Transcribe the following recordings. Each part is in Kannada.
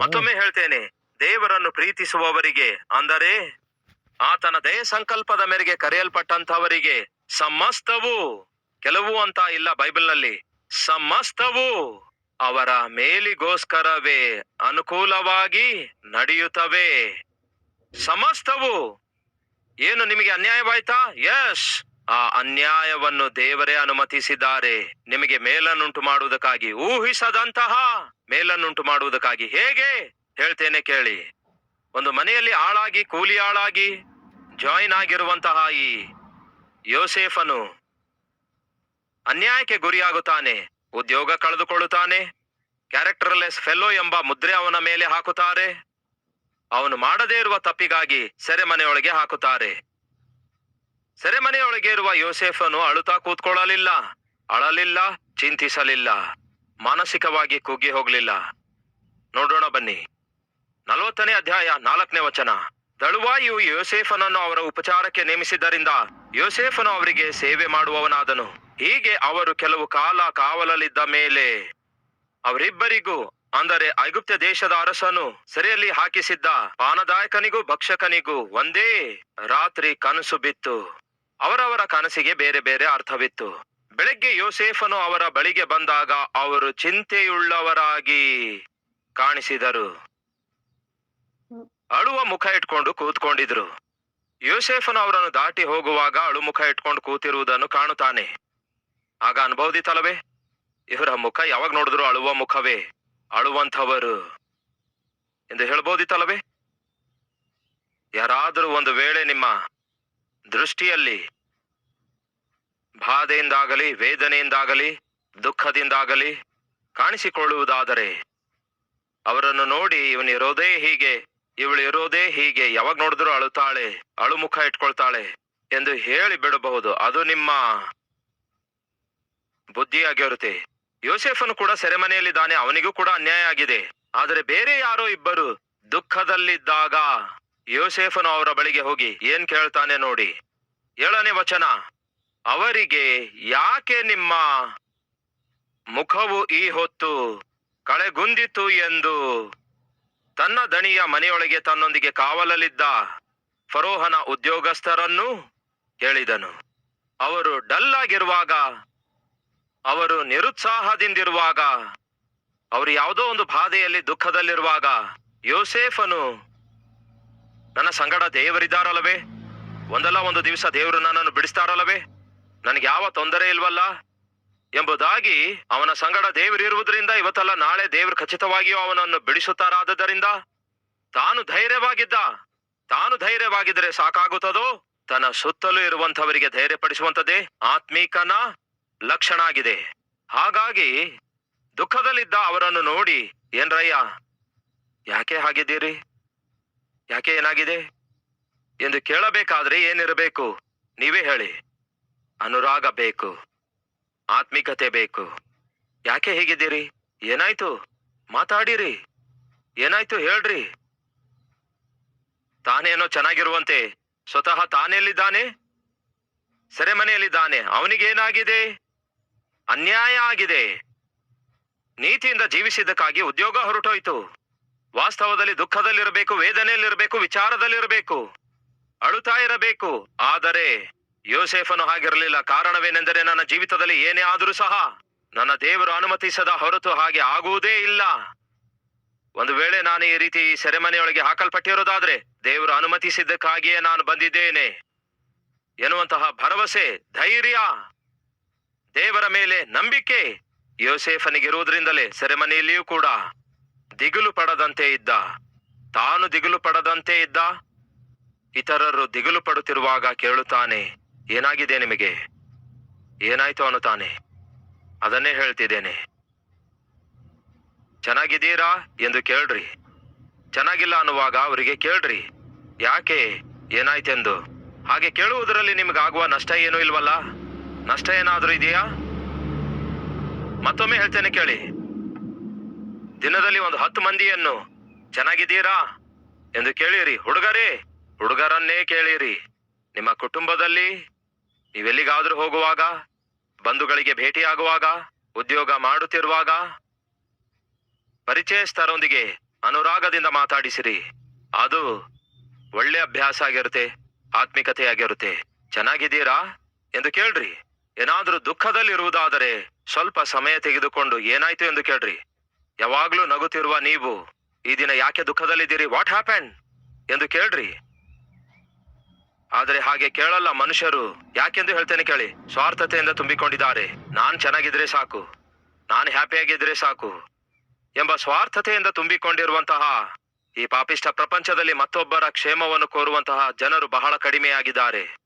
ಮತ್ತೊಮ್ಮೆ ಹೇಳ್ತೇನೆ, ದೇವರನ್ನು ಪ್ರೀತಿಸುವವರಿಗೆ, ಅಂದರೆ ಆತನ ದಯ ಸಂಕಲ್ಪದ ಮೇರೆಗೆ ಕರೆಯಲ್ಪಟ್ಟಂತವರಿಗೆ ಸಮಸ್ತವು, ಕೆಲವು ಅಂತ ಇಲ್ಲ ಬೈಬಲ್ನಲ್ಲಿ, ಸಮಸ್ತವು ಅವರ ಮೇಲಿಗೋಸ್ಕರವೇ ಅನುಕೂಲವಾಗಿ ನಡೆಯುತ್ತವೆ. ಸಮಸ್ತವು. ಏನು ನಿಮಗೆ ಅನ್ಯಾಯವಾಯ್ತಾ? ಯಶ್ ಆ ಅನ್ಯಾಯವನ್ನು ದೇವರೇ ಅನುಮತಿಸಿದ್ದಾರೆ. ನಿಮಗೆ ಮೇಲನ್ನುಂಟು ಮಾಡುವುದಕ್ಕಾಗಿ ಊಹಿಸದಂತಹ ಮೇಲನ್ನುಂಟು ಮಾಡುವುದಕ್ಕಾಗಿ ಹೇಗೆ? ಹೇಳ್ತೇನೆ ಕೇಳಿ. ಒಂದು ಮನೆಯಲ್ಲಿ ಆಳಾಗಿ, ಕೂಲಿ ಆಳಾಗಿ, ಜಾಯಿನ್ ಆಗಿರುವಂತಹ ಈ ಯೋಸೇಫನು ಅನ್ಯಾಯಕ್ಕೆ ಗುರಿಯಾಗುತ್ತಾನೆ, ಉದ್ಯೋಗ ಕಳೆದುಕೊಳ್ಳುತ್ತಾನೆ, ಕ್ಯಾರೆಕ್ಟರ್ಲೆಸ್ ಫೆಲೋ ಎಂಬ ಮುದ್ರೆ ಅವನ ಮೇಲೆ ಹಾಕುತ್ತಾರೆ, ಅವನು ಮಾಡದೇ ಇರುವ ತಪ್ಪಿಗಾಗಿ ಸೆರೆಮನೆಯೊಳಗೆ ಹಾಕುತ್ತಾರೆ. ಸೆರೆಮನೆಯೊಳಗೆ ಇರುವ ಯೋಸೇಫನು ಅಳುತ್ತಾ ಕೂತ್ಕೊಳ್ಳಲಿಲ್ಲ, ಅಳಲಿಲ್ಲ, ಚಿಂತಿಸಲಿಲ್ಲ. ಮಾನಸಿಕವಾಗಿ ಕುಗ್ಗಿ ಹೋಗಲಿಲ್ಲ. ನೋಡೋಣ ಬನ್ನಿ. ನಲವತ್ತನೇ ಅಧ್ಯಾಯ ನಾಲ್ಕನೇ ವಚನ. ದಳುವಾಯಿಯು ಯೋಸೇಫನನ್ನು ಅವರ ಉಪಚಾರಕ್ಕೆ ನೇಮಿಸಿದ್ದರಿಂದ ಯೋಸೇಫನು ಅವರಿಗೆ ಸೇವೆ ಮಾಡುವವನಾದನು. ಹೀಗೆ ಅವರು ಕೆಲವು ಕಾಲ ಕಾವಲಲ್ಲಿದ್ದ ಮೇಲೆ ಅವರಿಬ್ಬರಿಗೂ, ಅಂದರೆ ಐಗುಪ್ತ ದೇಶದ ಅರಸನು ಸೆರೆಯಲ್ಲಿ ಹಾಕಿಸಿದ್ದ ಪಾನದಾಯಕನಿಗೂ ಭಕ್ಷಕನಿಗೂ ಒಂದೇ ರಾತ್ರಿ ಕನಸು ಬಿತ್ತು. ಅವರವರ ಕನಸಿಗೆ ಬೇರೆ ಬೇರೆ ಅರ್ಥವಿತ್ತು. ಬೆಳಗ್ಗೆ ಯೋಸೇಫನು ಅವರ ಬಳಿಗೆ ಬಂದಾಗ ಅವರು ಚಿಂತೆಯುಳ್ಳವರಾಗಿ ಕಾಣಿಸಿದರು. ಅಳುವ ಮುಖ ಇಟ್ಕೊಂಡು ಕೂತ್ಕೊಂಡಿದ್ರು. ಯೋಸೇಫನು ಅವರನ್ನು ದಾಟಿ ಹೋಗುವಾಗ ಅಳು ಮುಖ ಇಟ್ಕೊಂಡು ಕೂತಿರುವುದನ್ನು ಕಾಣುತ್ತಾನೆ. ಆಗ ಅನುಭವದಿತ್ತಲ್ಲವೇ? ಇವರ ಮುಖ ಯಾವಾಗ ನೋಡಿದ್ರು ಅಳುವ ಮುಖವೇ, ಅಳುವಂಥವರು ಎಂದು ಹೇಳ್ಬೋದಿತ್ತಲ್ಲವೇ? ಯಾರಾದರೂ ಒಂದು ವೇಳೆ ನಿಮ್ಮ ದೃಷ್ಟಿಯಲ್ಲಿ ಬಾಧೆಯಿಂದಾಗಲಿ, ವೇದನೆಯಿಂದಾಗಲಿ, ದುಃಖದಿಂದಾಗಲಿ ಕಾಣಿಸಿಕೊಳ್ಳುವುದಾದರೆ ಅವರನ್ನು ನೋಡಿ ಇವನಿರೋದೇ ಹೀಗೆ, ಇವಳು ಇರೋದೇ ಹೀಗೆ, ಯಾವಾಗ ನೋಡಿದ್ರು ಅಳುತ್ತಾಳೆ ಅಳು ಮುಖ ಇಟ್ಕೊಳ್ತಾಳೆ ಎಂದು ಹೇಳಿ ಬಿಡಬಹುದು. ಅದು ನಿಮ್ಮ ಬುದ್ಧಿಯಾಗಿರುತ್ತೆ ಯೋಸೆಫನು ಕೂಡ ಸೆರೆಮನೆಯಲ್ಲಿದ್ದಾನೆ, ಅವನಿಗೂ ಕೂಡ ಅನ್ಯಾಯ ಆಗಿದೆ. ಆದರೆ ಬೇರೆ ಯಾರೋ ಇಬ್ಬರು ದುಃಖದಲ್ಲಿದ್ದಾಗ ಯೋಸೇಫನು ಅವರ ಬಳಿಗೆ ಹೋಗಿ ಏನ್ ಕೇಳ್ತಾನೆ ನೋಡಿ. ಏಳನೇ ವಚನ. ಅವರಿಗೆ ಯಾಕೆ ನಿಮ್ಮ ಮುಖವು ಈ ಹೊತ್ತು ಕಳೆಗುಂದಿತು ಎಂದು ತನ್ನ ದಣಿಯ ಮನೆಯೊಳಗೆ ತನ್ನೊಂದಿಗೆ ಕಾವಲಲ್ಲಿದ್ದ ಫರೋಹನ ಉದ್ಯೋಗಸ್ಥರನ್ನು ಹೇಳಿದನು ಅವರು ಡಲ್ಲಾಗಿರುವಾಗ, ಅವರು ನಿರುತ್ಸಾಹದಿಂದಿರುವಾಗ, ಅವರು ಯಾವುದೋ ಒಂದು ಬಾಧೆಯಲ್ಲಿ ದುಃಖದಲ್ಲಿರುವಾಗ ಯೋಸೇಫನು, ನನ್ನ ಸಂಗಡ ದೇವರಿದ್ದಾರಲ್ಲವೇ? ಒಂದಲ್ಲ ಒಂದು ದಿವಸ ದೇವರು ನನ್ನನ್ನು ಬಿಡಿಸ್ತಾರಲ್ಲವೇ? ನನಗೆ ಯಾವ ತೊಂದರೆ ಇಲ್ವಲ್ಲ? ಎಂಬುದಾಗಿ ಅವನ ಸಂಗಡ ದೇವರಿರುವುದರಿಂದ ಇವತ್ತಲ್ಲ ನಾಳೆ ದೇವರು ಖಚಿತವಾಗಿಯೂ ಅವನನ್ನು ಬಿಡಿಸುತ್ತಾರಾದ್ದರಿಂದ ತಾನು ಧೈರ್ಯವಾಗಿದ್ದ, ತಾನು ಧೈರ್ಯವಾಗಿದ್ದರೆ ಸಾಕಾಗುತ್ತದೋ? ತನ್ನ ಸುತ್ತಲೂ ಇರುವಂತವರಿಗೆ ಧೈರ್ಯಪಡಿಸುವಂತದ್ದೇ ಆತ್ಮೀಕನ ಲಕ್ಷಣ ಆಗಿದೆ ಹಾಗಾಗಿ ದುಃಖದಲ್ಲಿದ್ದ ಅವರನ್ನು ನೋಡಿ, ಏನ್ರಯ್ಯ, ಯಾಕೆ ಹಾಗಿದ್ದೀರಿ? ಯಾಕೆ ಏನಾಗಿದೆ? ಎಂದು ಕೇಳಬೇಕಾದ್ರೆ ಏನಿರಬೇಕು? ನೀವೇ ಹೇಳಿ. ಅನುರಾಗ ಬೇಕು, ಆತ್ಮಿಕತೆ ಬೇಕು. ಯಾಕೆ ಹೇಗಿದ್ದೀರಿ? ಏನಾಯ್ತು? ಮಾತಾಡಿರಿ. ಏನಾಯ್ತು ಹೇಳ್ರಿ. ತಾನೇನೋ ಚೆನ್ನಾಗಿರುವಂತೆ, ಸ್ವತಃ ತಾನೆಲ್ಲಿದ್ದಾನೆ ಸೆರೆಮನೆಯಲ್ಲಿದ್ದಾನೆ. ಅವನಿಗೇನಾಗಿದೆ? ಅನ್ಯಾಯ ಆಗಿದೆ. ನೀತಿಯಿಂದ ಜೀವಿಸಿದ್ದಕ್ಕಾಗಿ ಉದ್ಯೋಗ ಹೊರಟೋಯ್ತು. ವಾಸ್ತವದಲ್ಲಿ ದುಃಖದಲ್ಲಿರಬೇಕು, ವೇದನೆಯಲ್ಲಿರಬೇಕು, ವಿಚಾರದಲ್ಲಿರಬೇಕು. ಅಳುತ್ತಾ ಇರಬೇಕು. ಆದರೆ ಯೋಸೇಫನು ಹಾಗಿರಲಿಲ್ಲ. ಕಾರಣವೇನೆಂದರೆ ನನ್ನ ಜೀವಿತದಲ್ಲಿ ಏನೇ ಆದರೂ ಸಹ ನನ್ನ ದೇವರು ಅನುಮತಿಸದ ಹೊರತು ಹಾಗೆ ಆಗುವುದೇ ಇಲ್ಲ. ಒಂದು ವೇಳೆ ನಾನು ಈ ರೀತಿ ಸೆರೆಮನೆಯೊಳಗೆ ಹಾಕಲ್ಪಟ್ಟಿರೋದಾದ್ರೆ ದೇವರು ಅನುಮತಿಸಿದ್ದಕ್ಕಾಗಿಯೇ ನಾನು ಬಂದಿದ್ದೇನೆ. ಎನ್ನುವಂತಹ ಭರವಸೆ, ಧೈರ್ಯ, ದೇವರ ಮೇಲೆ ನಂಬಿಕೆ ಯೋಸೇಫನಿಗಿರುವುದರಿಂದಲೇ ಸೆರೆಮನೆಯಲ್ಲಿಯೂ ಕೂಡ ದಿಗಿಲು ಪಡದಂತೆ ಇದ್ದ. ತಾನು ದಿಗಿಲು ಪಡದಂತೆ ಇದ್ದ. ಇತರರು ದಿಗಿಲು ಪಡುತ್ತಿರುವಾಗ ಕೇಳುತ್ತಾನೆ. ಏನಾಗಿದೆ ನಿಮಗೆ? ಏನಾಯ್ತು ಅನ್ನುತ್ತಾನೆ. ಅದನ್ನೇ ಹೇಳ್ತಿದ್ದೇನೆ. ಚೆನ್ನಾಗಿದ್ದೀರಾ ಎಂದು ಕೇಳ್ರಿ. ಚೆನ್ನಾಗಿಲ್ಲ ಅನ್ನುವಾಗ ಅವರಿಗೆ ಕೇಳ್ರಿ. ಯಾಕೆ? ಏನಾಯ್ತೆಂದು? ಹಾಗೆ ಕೇಳುವುದರಲ್ಲಿ ನಿಮಗಾಗುವ ನಷ್ಟ ಏನೂ ಇಲ್ವಲ್ಲ? ನಷ್ಟ ಏನಾದ್ರೂ ಇದೆಯಾ? ಮತ್ತೊಮ್ಮೆ ಹೇಳ್ತೇನೆ ಕೇಳಿ. ದಿನದಲ್ಲಿ ಒಂದು ಹತ್ತು ಮಂದಿಯನ್ನು ಚೆನ್ನಾಗಿದ್ದೀರಾ ಎಂದು ಕೇಳಿರಿ. ಹುಡುಗರೇ, ಹುಡುಗರನ್ನೇ ಕೇಳಿರಿ. ನಿಮ್ಮ ಕುಟುಂಬದಲ್ಲಿ ನೀವೆಲ್ಲಿಗಾದ್ರೂ ಹೋಗುವಾಗ, ಬಂಧುಗಳಿಗೆ ಭೇಟಿಯಾಗುವಾಗ, ಉದ್ಯೋಗ ಮಾಡುತ್ತಿರುವಾಗ, ಪರಿಚಯಸ್ಥರೊಂದಿಗೆ ಅನುರಾಗದಿಂದ ಮಾತಾಡಿಸಿರಿ. ಅದು ಒಳ್ಳೆ ಅಭ್ಯಾಸ ಆಗಿರುತ್ತೆ ಆತ್ಮಿಕತೆಯಾಗಿರುತ್ತೆ ಚೆನ್ನಾಗಿದ್ದೀರಾ ಎಂದು ಕೇಳ್ರಿ. ಏನಾದ್ರೂ ದುಃಖದಲ್ಲಿರುವುದಾದರೆ ಸ್ವಲ್ಪ ಸಮಯ ತೆಗೆದುಕೊಂಡು ಏನಾಯ್ತು ಎಂದು ಕೇಳ್ರಿ. ಯಾವಾಗ್ಲೂ ನಗುತ್ತಿರುವ ನೀವು, ಈ ದಿನ ಯಾಕೆ ದುಃಖದಲ್ಲಿದ್ದೀರಿ? ವಾಟ್ ಹ್ಯಾಪನ್ ಎಂದು ಕೇಳ್ರಿ. ಆದ್ರೆ ಹಾಗೆ ಕೇಳಲ್ಲ ಮನುಷ್ಯರು. ಯಾಕೆಂದು ಹೇಳ್ತೇನೆ ಕೇಳಿ. ಸ್ವಾರ್ಥತೆಯಿಂದ ತುಂಬಿಕೊಂಡಿದ್ದಾರೆ. ನಾನ್ ಚೆನ್ನಾಗಿದ್ರೆ ಸಾಕು. ನಾನ್ ಹ್ಯಾಪಿಯಾಗಿದ್ರೆ ಸಾಕು ಎಂಬ ಸ್ವಾರ್ಥತೆಯಿಂದ ತುಂಬಿಕೊಂಡಿರುವಂತಹ ಈ ಪಾಪಿಷ್ಟ ಪ್ರಪಂಚದಲ್ಲಿ ಮತ್ತೊಬ್ಬರ ಕ್ಷೇಮವನ್ನು ಕೋರುವಂತಹ ಜನರು ಬಹಳ ಕಡಿಮೆಯಾಗಿದ್ದಾರೆ.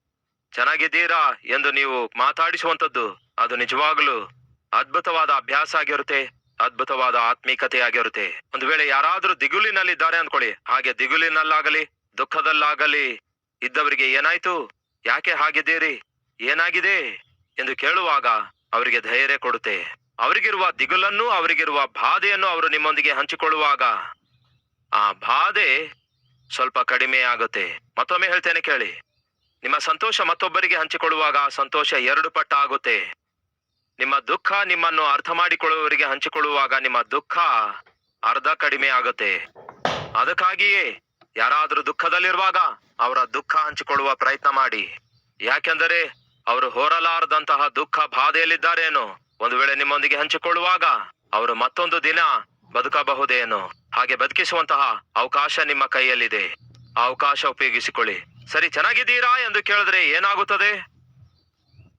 ಚೆನ್ನಾಗಿದ್ದೀರಾ ಎಂದು ನೀವು ಮಾತಾಡಿಸುವಂತದ್ದು ಅದು ನಿಜವಾಗ್ಲೂ ಅದ್ಭುತವಾದ ಅಭ್ಯಾಸ ಆಗಿರುತ್ತೆ, ಅದ್ಭುತವಾದ ಆತ್ಮೀಕತೆಯಾಗಿರುತ್ತೆ ಒಂದು ವೇಳೆ ಯಾರಾದ್ರೂ ದಿಗುಲಿನಲ್ಲಿದ್ದಾರೆ ಅಂದ್ಕೊಳ್ಳಿ. ಹಾಗೆ ದಿಗುಲಿನಲ್ಲಾಗಲಿ, ದುಃಖದಲ್ಲಾಗಲಿ ಇದ್ದವರಿಗೆ ಏನಾಯ್ತು? ಯಾಕೆ ಹಾಗಿದ್ದೀರಿ? ಏನಾಗಿದೆ? ಎಂದು ಕೇಳುವಾಗ ಅವರಿಗೆ ಧೈರ್ಯ ಕೊಡುತ್ತೆ. ಅವರಿಗಿರುವ ದಿಗುಲನ್ನು ಅವರಿಗಿರುವ ಬಾಧೆಯನ್ನು ಅವರು ನಿಮ್ಮೊಂದಿಗೆ ಹಂಚಿಕೊಳ್ಳುವಾಗ ಆ ಬಾಧೆ ಸ್ವಲ್ಪ ಕಡಿಮೆ ಆಗುತ್ತೆ. ಮತ್ತೊಮ್ಮೆ ಹೇಳ್ತೇನೆ ಕೇಳಿ. ನಿಮ್ಮ ಸಂತೋಷ ಮತ್ತೊಬ್ಬರಿಗೆ ಹಂಚಿಕೊಳ್ಳುವಾಗ ಆ ಸಂತೋಷ ಎರಡು ಪಟ್ಟ ಆಗುತ್ತೆ ನಿಮ್ಮ ದುಃಖ ನಿಮ್ಮನ್ನು ಅರ್ಥ ಮಾಡಿಕೊಳ್ಳುವವರಿಗೆ ಹಂಚಿಕೊಳ್ಳುವಾಗ ನಿಮ್ಮ ದುಃಖ ಅರ್ಧ ಕಡಿಮೆ ಆಗುತ್ತೆ. ಅದಕ್ಕಾಗಿಯೇ ಯಾರಾದರೂ ದುಃಖದಲ್ಲಿರುವಾಗ ಅವರ ದುಃಖ ಹಂಚಿಕೊಳ್ಳುವ ಪ್ರಯತ್ನ ಮಾಡಿ. ಯಾಕೆಂದರೆ ಅವರು ಹೋರಲಾರದಂತಹ ದುಃಖ ಬಾಧೆಯಲ್ಲಿದ್ದಾರೇನು? ಒಂದು ವೇಳೆ ನಿಮ್ಮೊಂದಿಗೆ ಹಂಚಿಕೊಳ್ಳುವಾಗ ಅವರು ಮತ್ತೊಂದು ದಿನ ಬದುಕಬಹುದೇನು? ಹಾಗೆ ಬದುಕಿಸುವಂತಹ ಅವಕಾಶ ನಿಮ್ಮ ಕೈಯಲ್ಲಿದೆ. ಆ ಅವಕಾಶ ಉಪಯೋಗಿಸಿಕೊಳ್ಳಿ. ಸರಿ, ಚೆನ್ನಾಗಿದ್ದೀರಾ ಎಂದು ಕೇಳಿದ್ರೆ ಏನಾಗುತ್ತದೆ?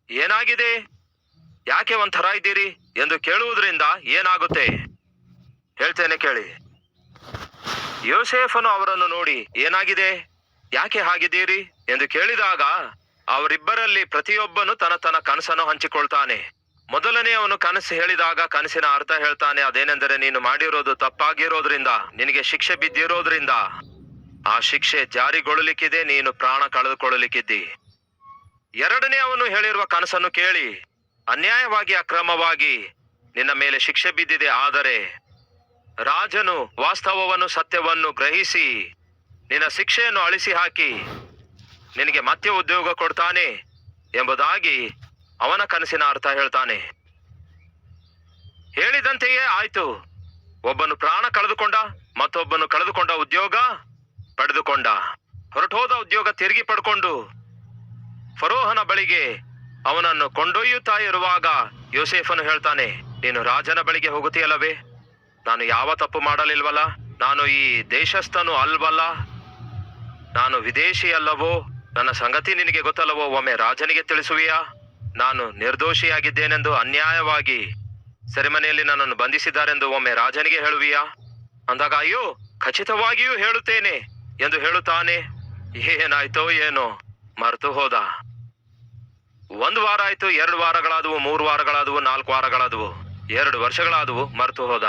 ಏನಾಗಿದೆ? ಯಾಕೆ ಒಂಥರ ಇದ್ದೀರಿ ಎಂದು ಕೇಳುವುದರಿಂದ ಏನಾಗುತ್ತೆ? ಹೇಳ್ತೇನೆ ಕೇಳಿ. ಯೋಸೇಫನು ಅವರನ್ನು ನೋಡಿ, ಏನಾಗಿದೆ? ಯಾಕೆ ಹಾಗಿದ್ದೀರಿ? ಎಂದು ಕೇಳಿದಾಗ, ಅವರಿಬ್ಬರಲ್ಲಿ ಪ್ರತಿಯೊಬ್ಬನು ತನ್ನ ತನ್ನ ಕನಸನ್ನು ಹಂಚಿಕೊಳ್ತಾನೆ. ಮೊದಲನೇ ಅವನು ಕನಸು ಹೇಳಿದಾಗ ಕನಸಿನ ಅರ್ಥ ಹೇಳ್ತಾನೆ, ಅದೇನೆಂದರೆ ನೀನು ಮಾಡಿರೋದು ತಪ್ಪಾಗಿರೋದ್ರಿಂದ, ನಿನಗೆ ಶಿಕ್ಷೆ ಬಿದ್ದಿರೋದ್ರಿಂದ. ಆ ಶಿಕ್ಷೆ ಜಾರಿಗೊಳ್ಳಲಿಕ್ಕಿದೆ, ನೀನು ಪ್ರಾಣ ಕಳೆದುಕೊಳ್ಳಲಿಕ್ಕಿದ್ದಿ. ಎರಡನೇ ಅವನು ಹೇಳಿರುವ ಕನಸನ್ನು ಕೇಳಿ, ಅನ್ಯಾಯವಾಗಿ, ಅಕ್ರಮವಾಗಿ ನಿನ್ನ ಮೇಲೆ ಶಿಕ್ಷೆ ಬಿದ್ದಿದೆ, ಆದರೆ ರಾಜನು ವಾಸ್ತವವನ್ನು ಸತ್ಯವನ್ನು ಗ್ರಹಿಸಿ ನಿನ್ನ ಶಿಕ್ಷೆಯನ್ನು ಅಳಿಸಿ ಹಾಕಿ ನಿನಗೆ ಮತ್ತೆ ಉದ್ಯೋಗ ಕೊಡ್ತಾನೆ ಎಂಬುದಾಗಿ ಅವನ ಕನಸಿನ ಅರ್ಥ ಹೇಳ್ತಾನೆ. ಹೇಳಿದಂತೆಯೇ ಆಯ್ತು. ಒಬ್ಬನು ಪ್ರಾಣ ಕಳೆದುಕೊಂಡ, ಮತ್ತೊಬ್ಬನು ಕಳೆದುಕೊಂಡ ಉದ್ಯೋಗ ಪಡೆದುಕೊಂಡ. ಹೊರಟೋದ ಉದ್ಯೋಗ ತಿರುಗಿ ಪಡ್ಕೊಂಡು ಫರೋಹನ ಬಳಿಗೆ ಅವನನ್ನು ಕೊಂಡೊಯ್ಯುತ್ತಾ ಇರುವಾಗ ಯೋಸೇಫನು ಹೇಳ್ತಾನೆ, ನೀನು ರಾಜನ ಬಳಿಗೆ ಹೋಗುತ್ತೀಯಲ್ಲವೇ? ನಾನು ಯಾವ ತಪ್ಪು ಮಾಡಲಿಲ್ವಲ್ಲ? ನಾನು ಈ ದೇಶಸ್ಥನು ಅಲ್ವಲ್ಲ? ನಾನು ವಿದೇಶಿ ಅಲ್ಲವೋ? ನನ್ನ ಸಂಗತಿ ನಿನಗೆ ಗೊತ್ತಲ್ಲವೋ? ಒಮ್ಮೆ ರಾಜನಿಗೆ ತಿಳಿಸುವಿಯಾ? ನಾನು ನಿರ್ದೋಷಿಯಾಗಿದ್ದೇನೆಂದು ಅನ್ಯಾಯವಾಗಿ ಸೆರೆಮನೆಯಲ್ಲಿ ನನ್ನನ್ನು ಬಂಧಿಸಿದ್ದಾರೆಂದು ಒಮ್ಮೆ ರಾಜನಿಗೆ ಹೇಳುವಿಯಾ? ಅಂದಾಗ ಅಯ್ಯೋ, ಖಚಿತವಾಗಿಯೂ ಹೇಳುತ್ತೇನೆ ಎಂದು ಹೇಳುತ್ತಾನೆ. ಏನಾಯ್ತೋ ಏನೋ, ಮರೆತು ಹೋದ. ಒಂದು ವಾರ ಆಯ್ತು, ಎರಡು ವಾರಗಳಾದವು, ಮೂರು ವಾರಗಳಾದವು, ನಾಲ್ಕು ವಾರಗಳಾದವು, ಎರಡು ವರ್ಷಗಳಾದವು, ಮರೆತು ಹೋದ.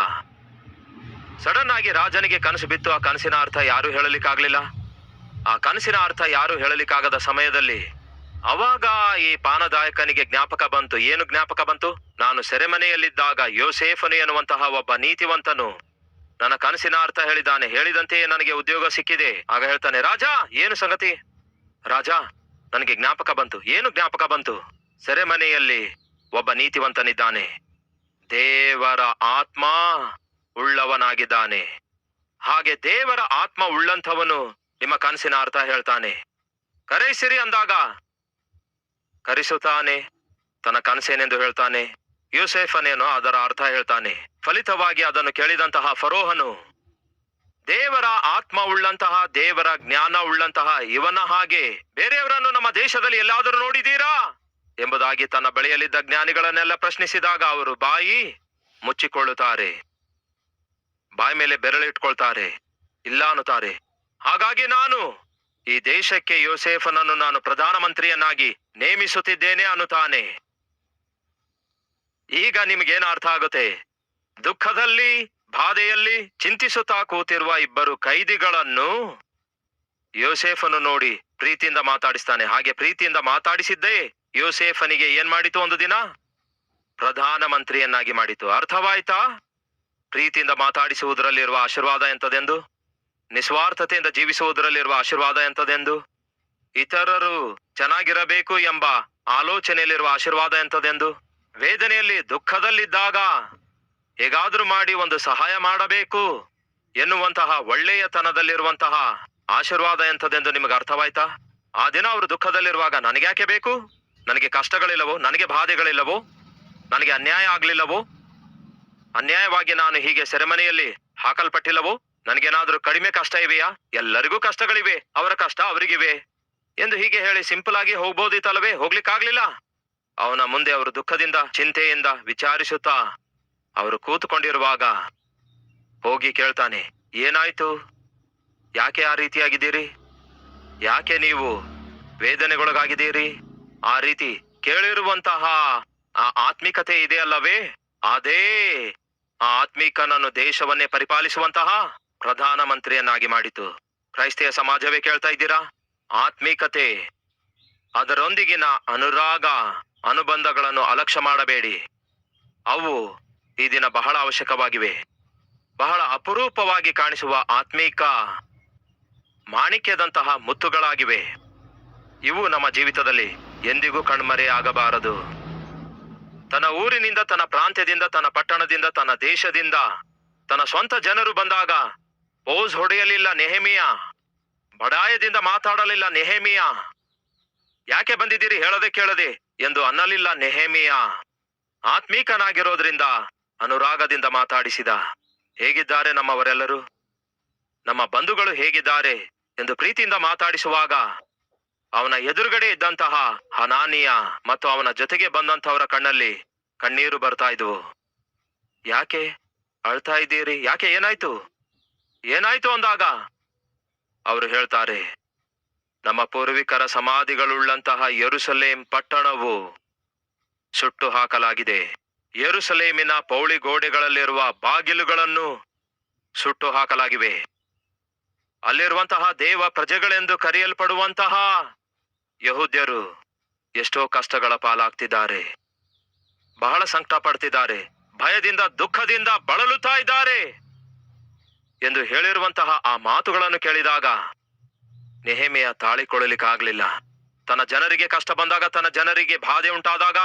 ಸಡನ್ ಆಗಿ ರಾಜನಿಗೆ ಕನಸು ಬಿತ್ತು. ಆ ಕನಸಿನ ಅರ್ಥ ಯಾರು ಹೇಳಲಿಕ್ಕಾಗ್ಲಿಲ್ಲ. ಆ ಕನಸಿನ ಅರ್ಥ ಯಾರು ಹೇಳಲಿಕ್ಕಾಗದ ಸಮಯದಲ್ಲಿ ಅವಾಗ ಈ ಪಾನದಾಯಕನಿಗೆ ಜ್ಞಾಪಕ ಬಂತು. ಏನು ಜ್ಞಾಪಕ ಬಂತು? ನಾನು ಸೆರೆಮನೆಯಲ್ಲಿದ್ದಾಗ ಯೋಸೇಫನು ಎನ್ನುವಂತಹ ಒಬ್ಬ ನೀತಿವಂತನು ನನ್ನ ಕನಸಿನ ಅರ್ಥ ಹೇಳಿದ್ದಾನೆ. ಹೇಳಿದಂತೆಯೇ ನನಗೆ ಉದ್ಯೋಗ ಸಿಕ್ಕಿದೆ. ಆಗ ಹೇಳ್ತಾನೆ, ರಾಜ, ಏನು ಸಂಗತಿ? ರಾಜ, ನನಗೆ ಜ್ಞಾಪಕ ಬಂತು. ಏನು ಜ್ಞಾಪಕ ಬಂತು? ಸೆರೆಮನೆಯಲ್ಲಿ ಒಬ್ಬ ನೀತಿವಂತನಿದ್ದಾನೆ. ದೇವರ ಆತ್ಮ ಉಳ್ಳವನಾಗಿದ್ದಾನೆ. ಹಾಗೆ ದೇವರ ಆತ್ಮ ಉಳ್ಳಂಥವನು ನಿಮ್ಮ ಕನಸಿನ ಅರ್ಥ ಹೇಳ್ತಾನೆ. ಕರೆಸಿರಿ ಅಂದಾಗ. ಕರೆಸುತ್ತಾನೆ, ತನ್ನ ಕನಸೇನೆಂದು ಹೇಳ್ತಾನೆ. ಯೂಸೆಫನೇನೋ ಅದರ ಅರ್ಥ ಹೇಳ್ತಾನೆ. ಫಲಿತವಾಗಿ ಅದನ್ನು ಕೇಳಿದಂತಹ ಫರೋಹನು, ದೇವರ ಆತ್ಮ ಉಳ್ಳಂತಹ, ದೇವರ ಜ್ಞಾನ ಉಳ್ಳಂತಹ, ಇವನ ಹಾಗೆ ಬೇರೆಯವರನ್ನು ನಮ್ಮ ದೇಶದಲ್ಲಿ ಎಲ್ಲಾದರೂ ನೋಡಿದೀರಾ ಎಂಬುದಾಗಿ ತನ್ನ ಬಳಿಯಲ್ಲಿದ್ದ ಜ್ಞಾನಿಗಳನ್ನೆಲ್ಲ ಪ್ರಶ್ನಿಸಿದಾಗ ಅವರು ಬಾಯಿ ಮುಚ್ಚಿಕೊಳ್ಳುತ್ತಾರೆ. ಬಾಯಿ ಮೇಲೆ ಬೆರಳಿಟ್ಕೊಳ್ತಾರೆ ಇಲ್ಲ ಅನ್ನುತ್ತಾರೆ. ಹಾಗಾಗಿ ನಾನು ಈ ದೇಶಕ್ಕೆ ಯೋಸೇಫನನ್ನು ನಾನು ಪ್ರಧಾನಮಂತ್ರಿಯನ್ನಾಗಿ ನೇಮಿಸುತ್ತಿದ್ದೇನೆ ಅನ್ನುತ್ತಾನೆ. ಈಗ ನಿಮಗೇನು ಅರ್ಥ ಆಗುತ್ತೆ? ದುಃಖದಲ್ಲಿ, ಬಾಧೆಯಲ್ಲಿ ಚಿಂತಿಸುತ್ತಾ ಕೂತಿರುವ ಇಬ್ಬರು ಕೈದಿಗಳನ್ನು ಯೋಸೇಫನು ನೋಡಿ ಪ್ರೀತಿಯಿಂದ ಮಾತಾಡಿಸ್ತಾನೆ. ಹಾಗೆ ಪ್ರೀತಿಯಿಂದ ಮಾತಾಡಿಸಿದ್ದೇ ಯೋಸೇಫನಿಗೆ ಏನ್ ಮಾಡಿತು ಒಂದು ದಿನ? ಪ್ರಧಾನಮಂತ್ರಿಯನ್ನಾಗಿ ಮಾಡಿತು. ಅರ್ಥವಾಯ್ತಾ? ಪ್ರೀತಿಯಿಂದ ಮಾತಾಡಿಸುವುದರಲ್ಲಿರುವ ಆಶೀರ್ವಾದ ಎಂಥದೆಂದು? ನಿಸ್ವಾರ್ಥತೆಯಿಂದ ಜೀವಿಸುವುದರಲ್ಲಿರುವ ಆಶೀರ್ವಾದ ಎಂಥದೆಂದು? ಇತರರು ಚೆನ್ನಾಗಿರಬೇಕು ಎಂಬ ಆಲೋಚನೆಯಲ್ಲಿರುವ ಆಶೀರ್ವಾದ ಎಂಥದೆಂದು? ವೇದನೆಯಲ್ಲಿ ದುಃಖದಲ್ಲಿದ್ದಾಗ ಹೇಗಾದ್ರೂ ಮಾಡಿ ಒಂದು ಸಹಾಯ ಮಾಡಬೇಕು ಎನ್ನುವಂತಹ ಒಳ್ಳೆಯತನದಲ್ಲಿರುವಂತಹ ಆಶೀರ್ವಾದ ಎಂಥದೆಂದು ನಿಮಗೆ ಅರ್ಥವಾಯ್ತಾ? ಆ ದಿನ ಅವರು ದುಃಖದಲ್ಲಿರುವಾಗ ನನಗ್ಯಾಕೆ ಬೇಕು? ನನಗೆ ಕಷ್ಟಗಳಿಲ್ಲವೋ? ನನಗೆ ಬಾಧೆಗಳಿಲ್ಲವೋ? ನನಗೆ ಅನ್ಯಾಯ ಆಗ್ಲಿಲ್ಲವೋ? ಅನ್ಯಾಯವಾಗಿ ನಾನು ಹೀಗೆ ಸೆರೆಮನೆಯಲ್ಲಿ ಹಾಕಲ್ಪಟ್ಟಿಲ್ಲವೋ? ನನಗೇನಾದ್ರೂ ಕಡಿಮೆ ಕಷ್ಟ ಇವೆಯಾ ಎಲ್ಲರಿಗೂ ಕಷ್ಟಗಳಿವೆ, ಅವರ ಕಷ್ಟ ಅವರಿಗಿವೆ. ಎಂದು ಹೀಗೆ ಹೇಳಿ ಸಿಂಪಲ್ ಆಗಿ ಹೋಗ್ಬೋದಿತ್ತಲ್ಲವೇ? ಹೋಗ್ಲಿಕ್ಕಾಗ್ಲಿಲ್ಲ? ಅವನ ಮುಂದೆ ಅವರು ದುಃಖದಿಂದ, ಚಿಂತೆಯಿಂದ ವಿಚಾರಿಸುತ್ತಾ ಅವರು ಕೂತುಕೊಂಡಿರುವಾಗ ಹೋಗಿ ಕೇಳ್ತಾನೆ, ಏನಾಯ್ತು? ಯಾಕೆ ಆ ರೀತಿಯಾಗಿದ್ದೀರಿ? ಯಾಕೆ ನೀವು ವೇದನೆಗೊಳಗಾಗಿದ್ದೀರಿ? ಆ ರೀತಿ ಕೇಳಿರುವಂತಹ ಆ ಆತ್ಮಿಕತೆ ಇದೆಯಲ್ಲವೇ? ಅದೇ ಆತ್ಮಿಕನನ್ನು ದೇಶವನ್ನೇ ಪರಿಪಾಲಿಸುವಂತಹ ಪ್ರಧಾನ ಮಂತ್ರಿಯನ್ನಾಗಿ ಮಾಡಿತು. ಕ್ರೈಸ್ತಿಯ ಸಮಾಜವೇ ಕೇಳ್ತಾ ಇದ್ದೀರಾ? ಆತ್ಮಿಕತೆ, ಅದರೊಂದಿಗಿನ ಅನುರಾಗ, ಅನುಬಂಧಗಳನ್ನು ಅಲಕ್ಷ್ಯ ಮಾಡಬೇಡಿ. ಅವು ಈ ದಿನ ಬಹಳ ಅವಶ್ಯಕವಾಗಿವೆ. ಬಹಳ ಅಪರೂಪವಾಗಿ ಕಾಣಿಸುವ ಆತ್ಮೀಕ ಮಾಣಿಕ್ಯದಂತಹ ಮುತ್ತುಗಳಾಗಿವೆ. ಇವು ನಮ್ಮ ಜೀವಿತದಲ್ಲಿ ಎಂದಿಗೂ ಕಣ್ಮರೆಯಾಗಬಾರದು. ತನ್ನ ಊರಿನಿಂದ, ತನ್ನ ಪ್ರಾಂತ್ಯದಿಂದ, ತನ್ನ ಪಟ್ಟಣದಿಂದ, ತನ್ನ ದೇಶದಿಂದ, ತನ್ನ ಸ್ವಂತ ಜನರು ಬಂದಾಗ, ಪೋಸ್ ಹೊಡೆಯಲಿಲ್ಲ ನೆಹಮಿಯ. ಬಡಾಯದಿಂದ ಮಾತಾಡಲಿಲ್ಲ ನೆಹಮಿಯ. ಯಾಕೆ ಬಂದಿದ್ದೀರಿ ಹೇಳದೆ ಕೇಳದೆ ಎಂದು ಅನ್ನಲಿಲ್ಲ ನೆಹಮಿಯ. ಆತ್ಮೀಕನಾಗಿರೋದ್ರಿಂದ ಅನುರಾಗದಿಂದ ಮಾತಾಡಿಸಿದ. ಹೇಗಿದ್ದಾರೆ ನಮ್ಮವರೆಲ್ಲರೂ? ನಮ್ಮ ಬಂಧುಗಳು ಹೇಗಿದ್ದಾರೆ? ಎಂದು ಪ್ರೀತಿಯಿಂದ ಮಾತಾಡಿಸುವಾಗ ಅವನ ಎದುರುಗಡೆ ಇದ್ದಂತಹ ಹನಾನಿಯ ಮತ್ತು ಅವನ ಜೊತೆಗೆ ಬಂದಂತಹವರ ಕಣ್ಣಲ್ಲಿ ಕಣ್ಣೀರು ಬರ್ತಾ ಇದ್ವು. ಯಾಕೆ ಅಳ್ತಾ ಇದ್ದೀರಿ? ಯಾಕೆ ಏನಾಯ್ತು? ಏನಾಯ್ತು ಅಂದಾಗ ಅವರು ಹೇಳ್ತಾರೆ, ನಮ್ಮ ಪೂರ್ವಿಕರ ಸಮಾಧಿಗಳುಳ್ಳಂತಹ ಯರುಸಲೇಂ ಪಟ್ಟಣವು ಸುಟ್ಟು ಹಾಕಲಾಗಿದೆ. ಯರುಸಲೇಮಿನ ಪೌಳಿ ಗೋಡೆಗಳಲ್ಲಿರುವ ಬಾಗಿಲುಗಳನ್ನು ಸುಟ್ಟು ಹಾಕಲಾಗಿವೆ. ಅಲ್ಲಿರುವಂತಹ ದೇವ ಪ್ರಜೆಗಳೆಂದು ಕರೆಯಲ್ಪಡುವಂತಹ ಯಹೂದ್ಯರು ಎಷ್ಟೋ ಕಷ್ಟಗಳ ಪಾಲಾಗ್ತಿದ್ದಾರೆ. ಬಹಳ ಸಂಕಟ ಪಡ್ತಿದ್ದಾರೆ ಭಯದಿಂದ, ದುಃಖದಿಂದ ಬಳಲುತ್ತಾ ಇದ್ದಾರೆ ಎಂದು ಹೇಳಿರುವಂತಹ ಆ ಮಾತುಗಳನ್ನು ಕೇಳಿದಾಗ ನೆಹಮೆಯ ತಾಳಿಕೊಳ್ಳಲಿಕ್ಕಾಗ್ಲಿಲ್ಲ ತನ್ನ ಜನರಿಗೆ ಕಷ್ಟ ಬಂದಾಗ, ತನ್ನ ಜನರಿಗೆ ಬಾಧೆ ಉಂಟಾದಾಗ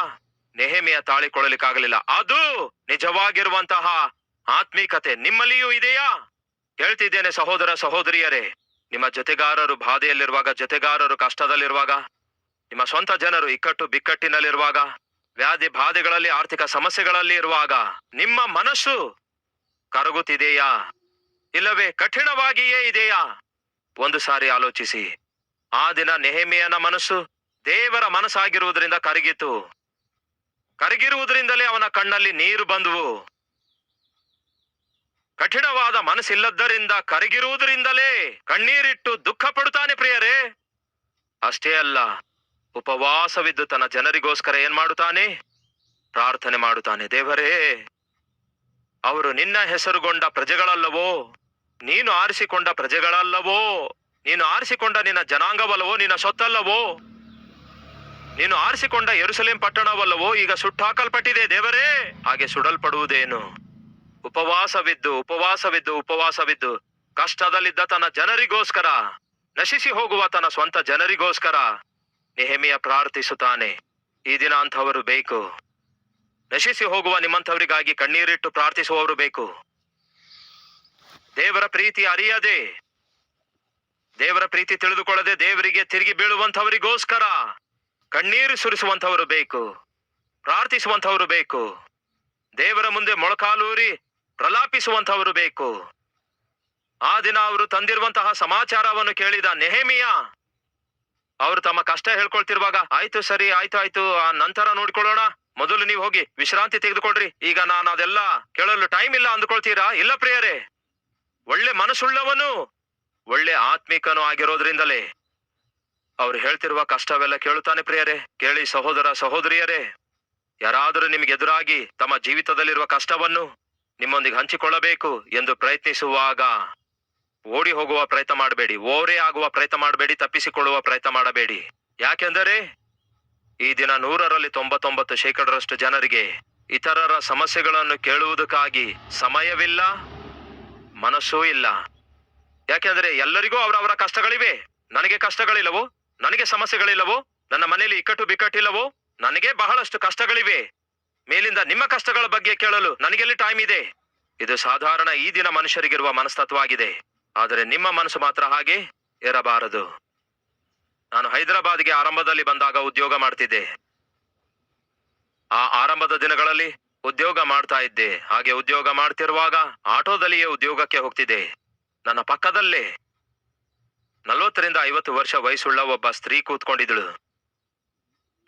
ನೆಹಮೆಯ ತಾಳಿಕೊಳ್ಳಲಿಕ್ಕಾಗಲಿಲ್ಲ ಅದು ನಿಜವಾಗಿರುವಂತಹ ಆತ್ಮೀಕತೆ ನಿಮ್ಮಲ್ಲಿಯೂ ಇದೆಯಾ? ಹೇಳ್ತಿದ್ದೇನೆ ಸಹೋದರ ಸಹೋದರಿಯರೇ, ನಿಮ್ಮ ಜೊತೆಗಾರರು ಬಾಧೆಯಲ್ಲಿರುವಾಗ, ಜೊತೆಗಾರರು ಕಷ್ಟದಲ್ಲಿರುವಾಗ, ನಿಮ್ಮ ಸ್ವಂತ ಜನರು ಇಕ್ಕಟ್ಟು ಬಿಕ್ಕಟ್ಟಿನಲ್ಲಿರುವಾಗ, ವ್ಯಾಧಿ ಬಾಧೆಗಳಲ್ಲಿ, ಆರ್ಥಿಕ ಸಮಸ್ಯೆಗಳಲ್ಲಿ ಇರುವಾಗ, ನಿಮ್ಮ ಮನಸ್ಸು ಕರಗುತ್ತಿದೆಯಾ? ಇಲ್ಲವೇ, ಕಠಿಣವಾಗಿಯೇ ಇದೆಯಾ? ಒಂದು ಸಾರಿ ಆಲೋಚಿಸಿ. ಆ ದಿನ ನೆಹಮಿಯನ ಮನಸ್ಸು ದೇವರ ಮನಸ್ಸಾಗಿರುವುದರಿಂದ ಕರಗಿತು. ಕರಗಿರುವುದರಿಂದಲೇ ಅವನ ಕಣ್ಣಲ್ಲಿ ನೀರು ಬಂದುವು. ಕಠಿಣವಾದ ಮನಸ್ಸಿಲ್ಲದ್ದರಿಂದ ಕರಗಿರುವುದರಿಂದಲೇ ಕಣ್ಣೀರಿಟ್ಟು ದುಃಖ ಪಡುತ್ತಾನೆ ಪ್ರಿಯರೇ. ಅಷ್ಟೇ ಅಲ್ಲ ಉಪವಾಸವಿದ್ದು ತನ್ನ ಜನರಿಗೋಸ್ಕರ ಏನ್ ಮಾಡುತ್ತಾನೆ? ಪ್ರಾರ್ಥನೆ ಮಾಡುತ್ತಾನೆ, ದೇವರೇ, ಅವರು ನಿನ್ನ ಹೆಸರುಗೊಂಡ ಪ್ರಜೆಗಳಲ್ಲವೋ, ನೀನು ಆರಿಸಿಕೊಂಡ ಪ್ರಜೆಗಳಲ್ಲವೋ, ನೀನು ಆರಿಸಿಕೊಂಡ ನಿನ್ನ ಜನಾಂಗವಲ್ಲವೋ, ನಿನ್ನ ಸೊತ್ತಲ್ಲವೋ ನೀನು ಆರಿಸಿಕೊಂಡ ಎರುಸಲೇಂ ಪಟ್ಟಣವಲ್ಲವೋ, ಈಗ ಸುಟ್ಟಾಕಲ್ಪಟ್ಟಿದೆ ದೇವರೇ, ಹಾಗೆ ಸುಡಲ್ಪಡುವುದೇನು? ಉಪವಾಸವಿದ್ದು ಉಪವಾಸವಿದ್ದು ಉಪವಾಸವಿದ್ದು. ಕಷ್ಟದಲ್ಲಿದ್ದ ತನ್ನ ಜನರಿಗೋಸ್ಕರ, ನಶಿಸಿ ಹೋಗುವ ತನ್ನ ಸ್ವಂತ ಜನರಿಗೋಸ್ಕರ ನೆಹಮಿಯ ಪ್ರಾರ್ಥಿಸುತ್ತಾನೆ. ಈ ದಿನ ಅಂಥವರು ಬೇಕು. ನಶಿಸಿ ಹೋಗುವ ನಿಮ್ಮಂಥವರಿಗಾಗಿ ಕಣ್ಣೀರಿಟ್ಟು ಪ್ರಾರ್ಥಿಸುವವರು ಬೇಕು. ದೇವರ ಪ್ರೀತಿ ಅರಿಯದೆ. ದೇವರ ಪ್ರೀತಿ ತಿಳಿದುಕೊಳ್ಳದೆ ದೇವರಿಗೆ ತಿರುಗಿ ಬೀಳುವಂಥವರಿಗೋಸ್ಕರ ಕಣ್ಣೀರು ಸುರಿಸುವಂಥವರು ಬೇಕು. ಪ್ರಾರ್ಥಿಸುವಂಥವರು ಬೇಕು. ದೇವರ ಮುಂದೆ ಮೊಳಕಾಲೂರಿ ಪ್ರಲಾಪಿಸುವಂಥವರು ಬೇಕು. ಆ ದಿನ ಅವರು ತಂದಿರುವಂತಹ ಸಮಾಚಾರವನ್ನು ಕೇಳಿದ ನೆಹಮಿಯ, ಅವರು ತಮ್ಮ ಕಷ್ಟ ಹೇಳ್ಕೊಳ್ತಿರುವಾಗ, ಆಯ್ತು ಸರಿ, ಆಯ್ತು ಆಯ್ತು, ಆ ನಂತರ ನೋಡ್ಕೊಳ್ಳೋಣ. ಮೊದಲು ನೀವು ಹೋಗಿ ವಿಶ್ರಾಂತಿ ತೆಗೆದುಕೊಳ್ರಿ. ಈಗ ನಾನು ಅದೆಲ್ಲ ಕೇಳಲು ಟೈಮ್ ಇಲ್ಲ ಅಂದ್ಕೊಳ್ತೀರಾ? ಇಲ್ಲ ಪ್ರಿಯರೇ. ಒಳ್ಳೆ ಮನಸ್ಸುಳ್ಳವನು, ಒಳ್ಳೆ ಆತ್ಮಿಕನು ಆಗಿರೋದ್ರಿಂದಲೇ. ಅವ್ರು ಹೇಳ್ತಿರುವ ಕಷ್ಟವೆಲ್ಲ ಕೇಳುತ್ತಾನೆ ಪ್ರಿಯರೇ. ಕೇಳಿ ಸಹೋದರ ಸಹೋದರಿಯರೇ, ಯಾರಾದರೂ ನಿಮಗೆ ಎದುರಾಗಿ ತಮ್ಮ ಜೀವಿತದಲ್ಲಿರುವ ಕಷ್ಟವನ್ನು ನಿಮ್ಮೊಂದಿಗೆ ಹಂಚಿಕೊಳ್ಳಬೇಕು ಎಂದು ಪ್ರಯತ್ನಿಸುವಾಗ ಓಡಿ ಹೋಗುವ ಪ್ರಯತ್ನ ಮಾಡಬೇಡಿ, ಓರೇ ಆಗುವ ಪ್ರಯತ್ನ ಮಾಡಬೇಡಿ, ತಪ್ಪಿಸಿಕೊಳ್ಳುವ ಪ್ರಯತ್ನ ಮಾಡಬೇಡಿ. ಯಾಕೆಂದರೆ ಈ ದಿನ ನೂರರಲ್ಲಿ ತೊಂಬತ್ತೊಂಬತ್ತು ಶೇಕಡರಷ್ಟು ಜನರಿಗೆ ಇತರರ ಸಮಸ್ಯೆಗಳನ್ನು ಕೇಳುವುದಕ್ಕಾಗಿ ಸಮಯವಿಲ್ಲ, ಮನಸ್ಸೂ ಇಲ್ಲ. ಯಾಕೆಂದರೆ ಎಲ್ಲರಿಗೂ ಅವರವರ ಕಷ್ಟಗಳಿವೆ. ನನಗೆ ಕಷ್ಟಗಳಿಲ್ಲವೋ? ನನಗೆ ಸಮಸ್ಯೆಗಳಿಲ್ಲವೋ? ನನ್ನ ಮನೆಯಲ್ಲಿ ಇಕ್ಕಟ್ಟು ಬಿಕ್ಕಟ್ಟಿಲ್ಲವೋ? ನನಗೆ ಬಹಳಷ್ಟು ಕಷ್ಟಗಳಿವೆ. ಮೇಲಿಂದ ನಿಮ್ಮ ಕಷ್ಟಗಳ ಬಗ್ಗೆ ಕೇಳಲು ನನಗೆಲ್ಲಿ ಟೈಮ್ ಇದೆ? ಇದು ಸಾಧಾರಣ ಈ ದಿನ ಮನುಷ್ಯರಿಗಿರುವ ಮನಸ್ತತ್ವವಾಗಿದೆ. ಆದರೆ ನಿಮ್ಮ ಮನಸ್ಸು ಮಾತ್ರ ಹಾಗೆ ಇರಬಾರದು. ನಾನು ಹೈದರಾಬಾದ್ಗೆ ಆರಂಭದಲ್ಲಿ ಬಂದಾಗ ಉದ್ಯೋಗ ಮಾಡ್ತಿದ್ದೆ. ಆ ಆರಂಭದ ದಿನಗಳಲ್ಲಿ ಉದ್ಯೋಗ ಮಾಡ್ತಾ ಇದ್ದೆ. ಹಾಗೆ ಉದ್ಯೋಗ ಮಾಡ್ತಿರುವಾಗ ಆಟೋದಲ್ಲಿಯೇ ಉದ್ಯೋಗಕ್ಕೆ ಹೋಗ್ತಿದ್ದೆ. ನನ್ನ ಪಕ್ಕದಲ್ಲೇ ನಲವತ್ತರಿಂದ ಐವತ್ತು ವರ್ಷ ವಯಸ್ಸುಳ್ಳ ಒಬ್ಬ ಸ್ತ್ರೀ ಕೂತ್ಕೊಂಡಿದ್ದಳು.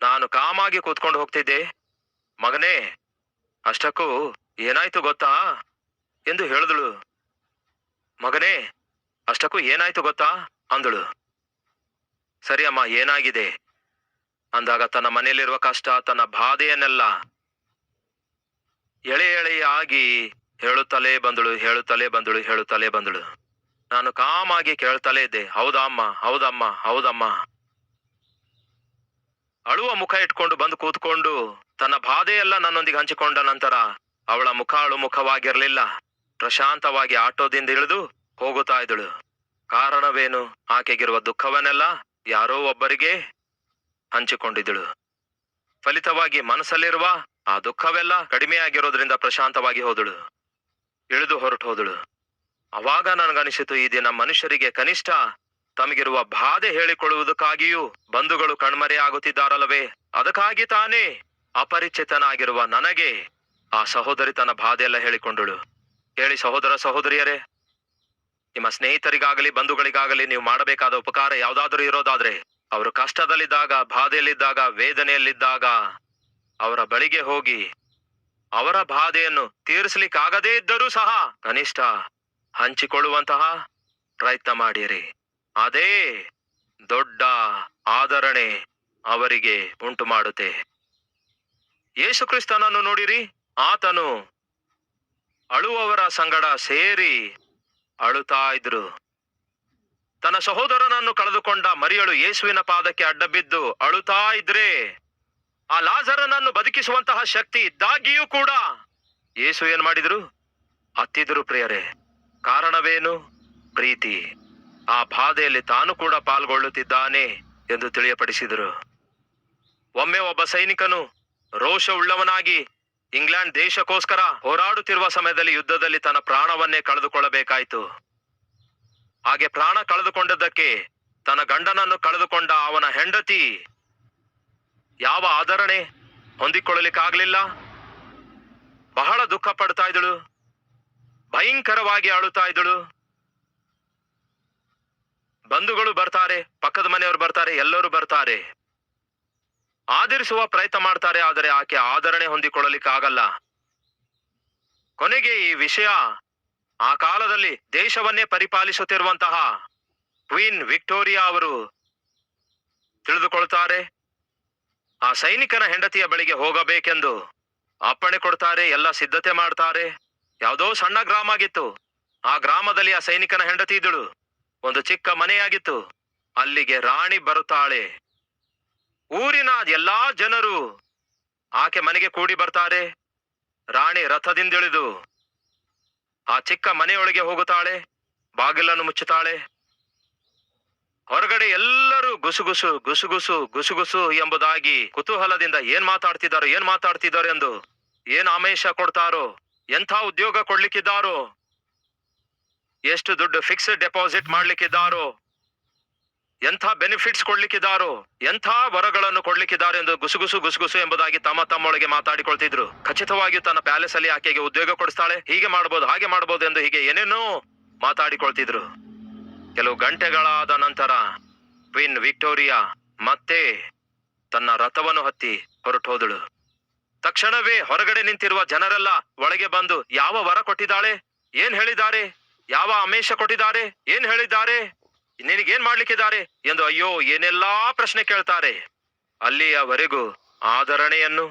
ನಾನು ಕಾಮಾಗಿ ಕೂತ್ಕೊಂಡು ಹೋಗ್ತಿದ್ದೆ. ಮಗನೇ, ಅಷ್ಟಕ್ಕೂ ಏನಾಯ್ತು ಗೊತ್ತಾ? ಎಂದು ಹೇಳಿದಳು. ಮಗನೇ, ಅಷ್ಟಕ್ಕೂ ಏನಾಯ್ತು ಗೊತ್ತಾ? ಅಂದಳು. ಸರಿ ಅಮ್ಮ, ಏನಾಗಿದೆ? ಅಂದಾಗ ತನ್ನ ಮನೆಯಲ್ಲಿರುವ ಕಷ್ಟ, ತನ್ನ ಬಾಧೆಯನ್ನೆಲ್ಲ ಎಳೆ ಎಳೆಯಾಗಿ ಹೇಳುತ್ತಲೇ ಬಂದಳು ಹೇಳುತ್ತಲೇ ಬಂದಳು ಹೇಳುತ್ತಲೇ ಬಂದಳು. ನಾನು ಕಾಮಾಗಿ ಕೇಳ್ತಲೇ ಇದ್ದೆ. ಹೌದಾ ಅಮ್ಮ ಹೌದಮ್ಮ ಹೌದಮ್ಮ. ಅಳುವ ಮುಖ ಇಟ್ಕೊಂಡು ಬಂದು ಕೂತ್ಕೊಂಡು ತನ್ನ ಬಾಧೆಯೆಲ್ಲ ನನ್ನೊಂದಿಗೆ ಹಂಚಿಕೊಂಡ ನಂತರ ಅವಳ ಮುಖಾಳು ಮುಖವಾಗಿರಲಿಲ್ಲ. ಪ್ರಶಾಂತವಾಗಿ ಆಟೋದಿಂದ ಇಳಿದು ಹೋಗುತ್ತಾ ಇದ್ದಳು. ಕಾರಣವೇನು? ಆಕೆಗಿರುವ ದುಃಖವನ್ನೆಲ್ಲ ಯಾರೋ ಒಬ್ಬರಿಗೆ ಹಂಚಿಕೊಂಡಿದ್ದಳು. ಫಲಿತವಾಗಿ ಮನಸ್ಸಲ್ಲಿರುವ ಆ ದುಃಖವೆಲ್ಲ ಕಡಿಮೆಯಾಗಿರೋದ್ರಿಂದ ಪ್ರಶಾಂತವಾಗಿ ಹೋದಳು. ಇಳಿದು ಹೊರಟು ಹೋದಳು. ಅವಾಗ ನನಗನಿಸಿತು, ಈ ದಿನ ಮನುಷ್ಯರಿಗೆ ಕನಿಷ್ಠ ತಮಗಿರುವ ಬಾಧೆ ಹೇಳಿಕೊಳ್ಳುವುದಕ್ಕಾಗಿಯೂ ಬಂಧುಗಳು ಕಣ್ಮರೆ ಆಗುತ್ತಿದ್ದಾರಲ್ಲವೇ ಅದಕ್ಕಾಗಿ ತಾನೇ ಅಪರಿಚಿತನಾಗಿರುವ ನನಗೆ ಆ ಸಹೋದರಿ ತನ್ನ ಬಾಧೆಯೆಲ್ಲ ಹೇಳಿಕೊಂಡಳು. ಹೇಳಿ ಸಹೋದರ ಸಹೋದರಿಯರೇ, ನಿಮ್ಮ ಸ್ನೇಹಿತರಿಗಾಗಲಿ ಬಂಧುಗಳಿಗಾಗಲಿ ನೀವು ಮಾಡಬೇಕಾದ ಉಪಕಾರ ಯಾವ್ದಾದ್ರೂ ಇರೋದಾದ್ರೆ, ಅವರು ಕಷ್ಟದಲ್ಲಿದ್ದಾಗ, ಬಾಧೆಯಲ್ಲಿದ್ದಾಗ, ವೇದನೆಯಲ್ಲಿದ್ದಾಗ ಅವರ ಬಳಿಗೆ ಹೋಗಿ ಅವರ ಬಾಧೆಯನ್ನು ತೀರಿಸಲಿಕ್ಕಾಗದೇ ಇದ್ದರೂ ಸಹ ಕನಿಷ್ಠ ಹಂಚಿಕೊಳ್ಳುವಂತಹ ಪ್ರಯತ್ನ ಮಾಡಿರಿ. ಅದೇ ದೊಡ್ಡ ಆದರಣೆ ಅವರಿಗೆ ಉಂಟು ಮಾಡುತ್ತೆ ಯೇಸು ಕ್ರಿಸ್ತನನ್ನು ನೋಡಿರಿ, ಆತನು ಅಳುವವರ ಸಂಗಡ ಸೇರಿ ಅಳುತ್ತಾ ಇದ್ರು. ತನ್ನ ಸಹೋದರನನ್ನು ಕಳೆದುಕೊಂಡ ಮರಿಯಳು ಯೇಸುವಿನ ಪಾದಕ್ಕೆ ಅಡ್ಡ ಬಿದ್ದು ಅಳುತ್ತಾ ಇದ್ರೆ, ಆ ಲಾಜರನನ್ನು ಬದುಕಿಸುವಂತಹ ಶಕ್ತಿ ಇದ್ದಾಗಿಯೂ ಕೂಡ ಯೇಸು ಏನ್ ಮಾಡಿದ್ರು? ಅತ್ತಿದ್ರು ಪ್ರಿಯರೇ. ಕಾರಣವೇನು? ಪ್ರೀತಿ. ಆ ಬಾಧೆಯಲ್ಲಿ ತಾನು ಕೂಡ ಪಾಲ್ಗೊಳ್ಳುತ್ತಿದ್ದಾನೆ ಎಂದು ತಿಳಿಯಪಡಿಸಿದರು. ಒಮ್ಮೆ ಒಬ್ಬ ಸೈನಿಕನು ರೋಷವುಳ್ಳವನಾಗಿ ಇಂಗ್ಲೆಂಡ್ ದೇಶಕ್ಕೋಸ್ಕರ ಹೋರಾಡುತ್ತಿರುವ ಸಮಯದಲ್ಲಿ ಯುದ್ಧದಲ್ಲಿ ತನ್ನ ಪ್ರಾಣವನ್ನೇ ಕಳೆದುಕೊಳ್ಳಬೇಕಾಯಿತು. ಹಾಗೆ ಪ್ರಾಣ ಕಳೆದುಕೊಂಡದ್ದಕ್ಕೆ ತನ್ನ ಗಂಡನನ್ನು ಕಳೆದುಕೊಂಡ ಅವನ ಹೆಂಡತಿ ಯಾವ ಆದರಣೆ ಹೊಂದಿಕೊಳ್ಳಲಿಕ್ಕಾಗಲಿಲ್ಲ? ಬಹಳ ದುಃಖ ಪಡ್ತಾ ಇದ್ದಳು, ಭಯಂಕರವಾಗಿ ಅಳುತ್ತಾ ಇದ್ದಳು. ಬಂಧುಗಳು ಬರ್ತಾರೆ, ಪಕ್ಕದ ಮನೆಯವರು ಬರ್ತಾರೆ, ಎಲ್ಲರೂ ಬರ್ತಾರೆ. ಆಧರಿಸುವ ಪ್ರಯತ್ನ ಮಾಡ್ತಾರೆ, ಆದರೆ ಆಕೆ ಆದರಣೆ ಹೊಂದಿಕೊಳ್ಳಲಿಕ್ಕೆ ಆಗಲ್ಲ. ಕೊನೆಗೆ ಈ ವಿಷಯ, ಆ ಕಾಲದಲ್ಲಿ ದೇಶವನ್ನೇ ಪರಿಪಾಲಿಸುತ್ತಿರುವಂತಹ ಕ್ವೀನ್ ವಿಕ್ಟೋರಿಯಾ ಅವರು ತಿಳಿದುಕೊಳ್ತಾರೆ. ಆ ಸೈನಿಕನ ಹೆಂಡತಿಯ ಬಳಿಗೆ ಹೋಗಬೇಕೆಂದು ಅಪ್ಪಣೆ ಕೊಡ್ತಾರೆ, ಎಲ್ಲ ಸಿದ್ಧತೆ ಮಾಡ್ತಾರೆ. ಯಾವುದೋ ಸಣ್ಣ ಗ್ರಾಮ ಆಗಿತ್ತು. ಆ ಗ್ರಾಮದಲ್ಲಿ ಆ ಸೈನಿಕನ ಹೆಂಡತಿ ಇದ್ದಳು. ಒಂದು ಚಿಕ್ಕ ಮನೆಯಾಗಿತ್ತು. ಅಲ್ಲಿಗೆ ರಾಣಿ ಬರುತ್ತಾಳೆ. ಊರಿನ ಎಲ್ಲಾ ಜನರು ಆಕೆ ಮನೆಗೆ ಕೂಡಿ ಬರ್ತಾರೆ. ರಾಣಿ ರಥದಿಂದಿಳಿದು ಆ ಚಿಕ್ಕ ಮನೆಯೊಳಗೆ ಹೋಗುತ್ತಾಳೆ, ಬಾಗಿಲನ್ನು ಮುಚ್ಚುತ್ತಾಳೆ. ಹೊರಗಡೆ ಎಲ್ಲರೂ ಗುಸುಗುಸು ಗುಸುಗುಸು ಗುಸುಗುಸು ಎಂಬುದಾಗಿ ಕುತೂಹಲದಿಂದ ಏನ್ ಮಾತಾಡ್ತಿದ್ದಾರೋ, ಏನ್ ಮಾತಾಡ್ತಿದ್ದಾರೆ ಎಂದು ಏನ್ ಆಮೇಶ ಕೊಡ್ತಾರೋ, ಎಂಥ ಉದ್ಯೋಗ ಕೊಡ್ಲಿಕ್ಕಿದ್ದಾರೋ, ಎಷ್ಟು ದುಡ್ಡು ಫಿಕ್ಸ್ಡ್ ಡೆಪಾಸಿಟ್ ಮಾಡ್ಲಿಕ್ಕಿದ್ದಾರೋ ಎಂಥ ಬೆನಿಫಿಟ್ಸ್ ಕೊಡ್ಲಿಕ್ಕಿದ್ದಾರೋ ಎಂಥ ವರಗಳನ್ನು ಕೊಡ್ಲಿಕ್ಕಿದ್ದಾರೆ ಎಂದು ಗುಸುಗುಸು ಗುಸುಗುಸು ಎಂಬುದಾಗಿ ತಮ್ಮ ತಮ್ಮೊಳಗೆ ಮಾತಾಡಿಕೊಳ್ತಿದ್ರು. ಖಚಿತವಾಗಿಯೂ ತನ್ನ ಪ್ಯಾಲೇಸ್ ಅಲ್ಲಿ ಆಕೆಗೆ ಉದ್ಯೋಗ ಕೊಡಿಸ್ತಾಳೆ. ಹೀಗೆ ಮಾಡಬಹುದು ಹಾಗೆ ಮಾಡಬಹುದು ಎಂದು ಹೀಗೆ ಏನೇನೋ ಮಾತಾಡಿಕೊಳ್ತಿದ್ರು. ಕೆಲವು ಗಂಟೆಗಳಾದ ನಂತರ ಕ್ವೀನ್ ವಿಕ್ಟೋರಿಯಾ ಮತ್ತೆ ತನ್ನ ರಥವನ್ನು ಹತ್ತಿ ಹೊರಟು ಹೋದಳು. ತಕ್ಷಣವೇ ಹೊರಗಡೆ ನಿಂತಿರುವ ಜನರೆಲ್ಲ ಒಳಗೆ ಬಂದು, ಯಾವ ವರ ಕೊಟ್ಟಿದ್ದಾಳೆ? ಏನ್ ಹೇಳಿದ್ದಾರೆ? ಯಾವ ಅಮೇಶ ಕೊಟ್ಟಿದ್ದಾರೆ? ಏನ್ ಹೇಳಿದ್ದಾರೆ? ನಿನಗೇನ್ ಮಾಡ್ಲಿಕ್ಕಿದ್ದಾರೆ? ಎಂದು ಅಯ್ಯೋ, ಏನೆಲ್ಲಾ ಪ್ರಶ್ನೆ ಕೇಳ್ತಾರೆ. ಅಲ್ಲಿಯವರೆಗೂ ಆದರಣೆಯನ್ನು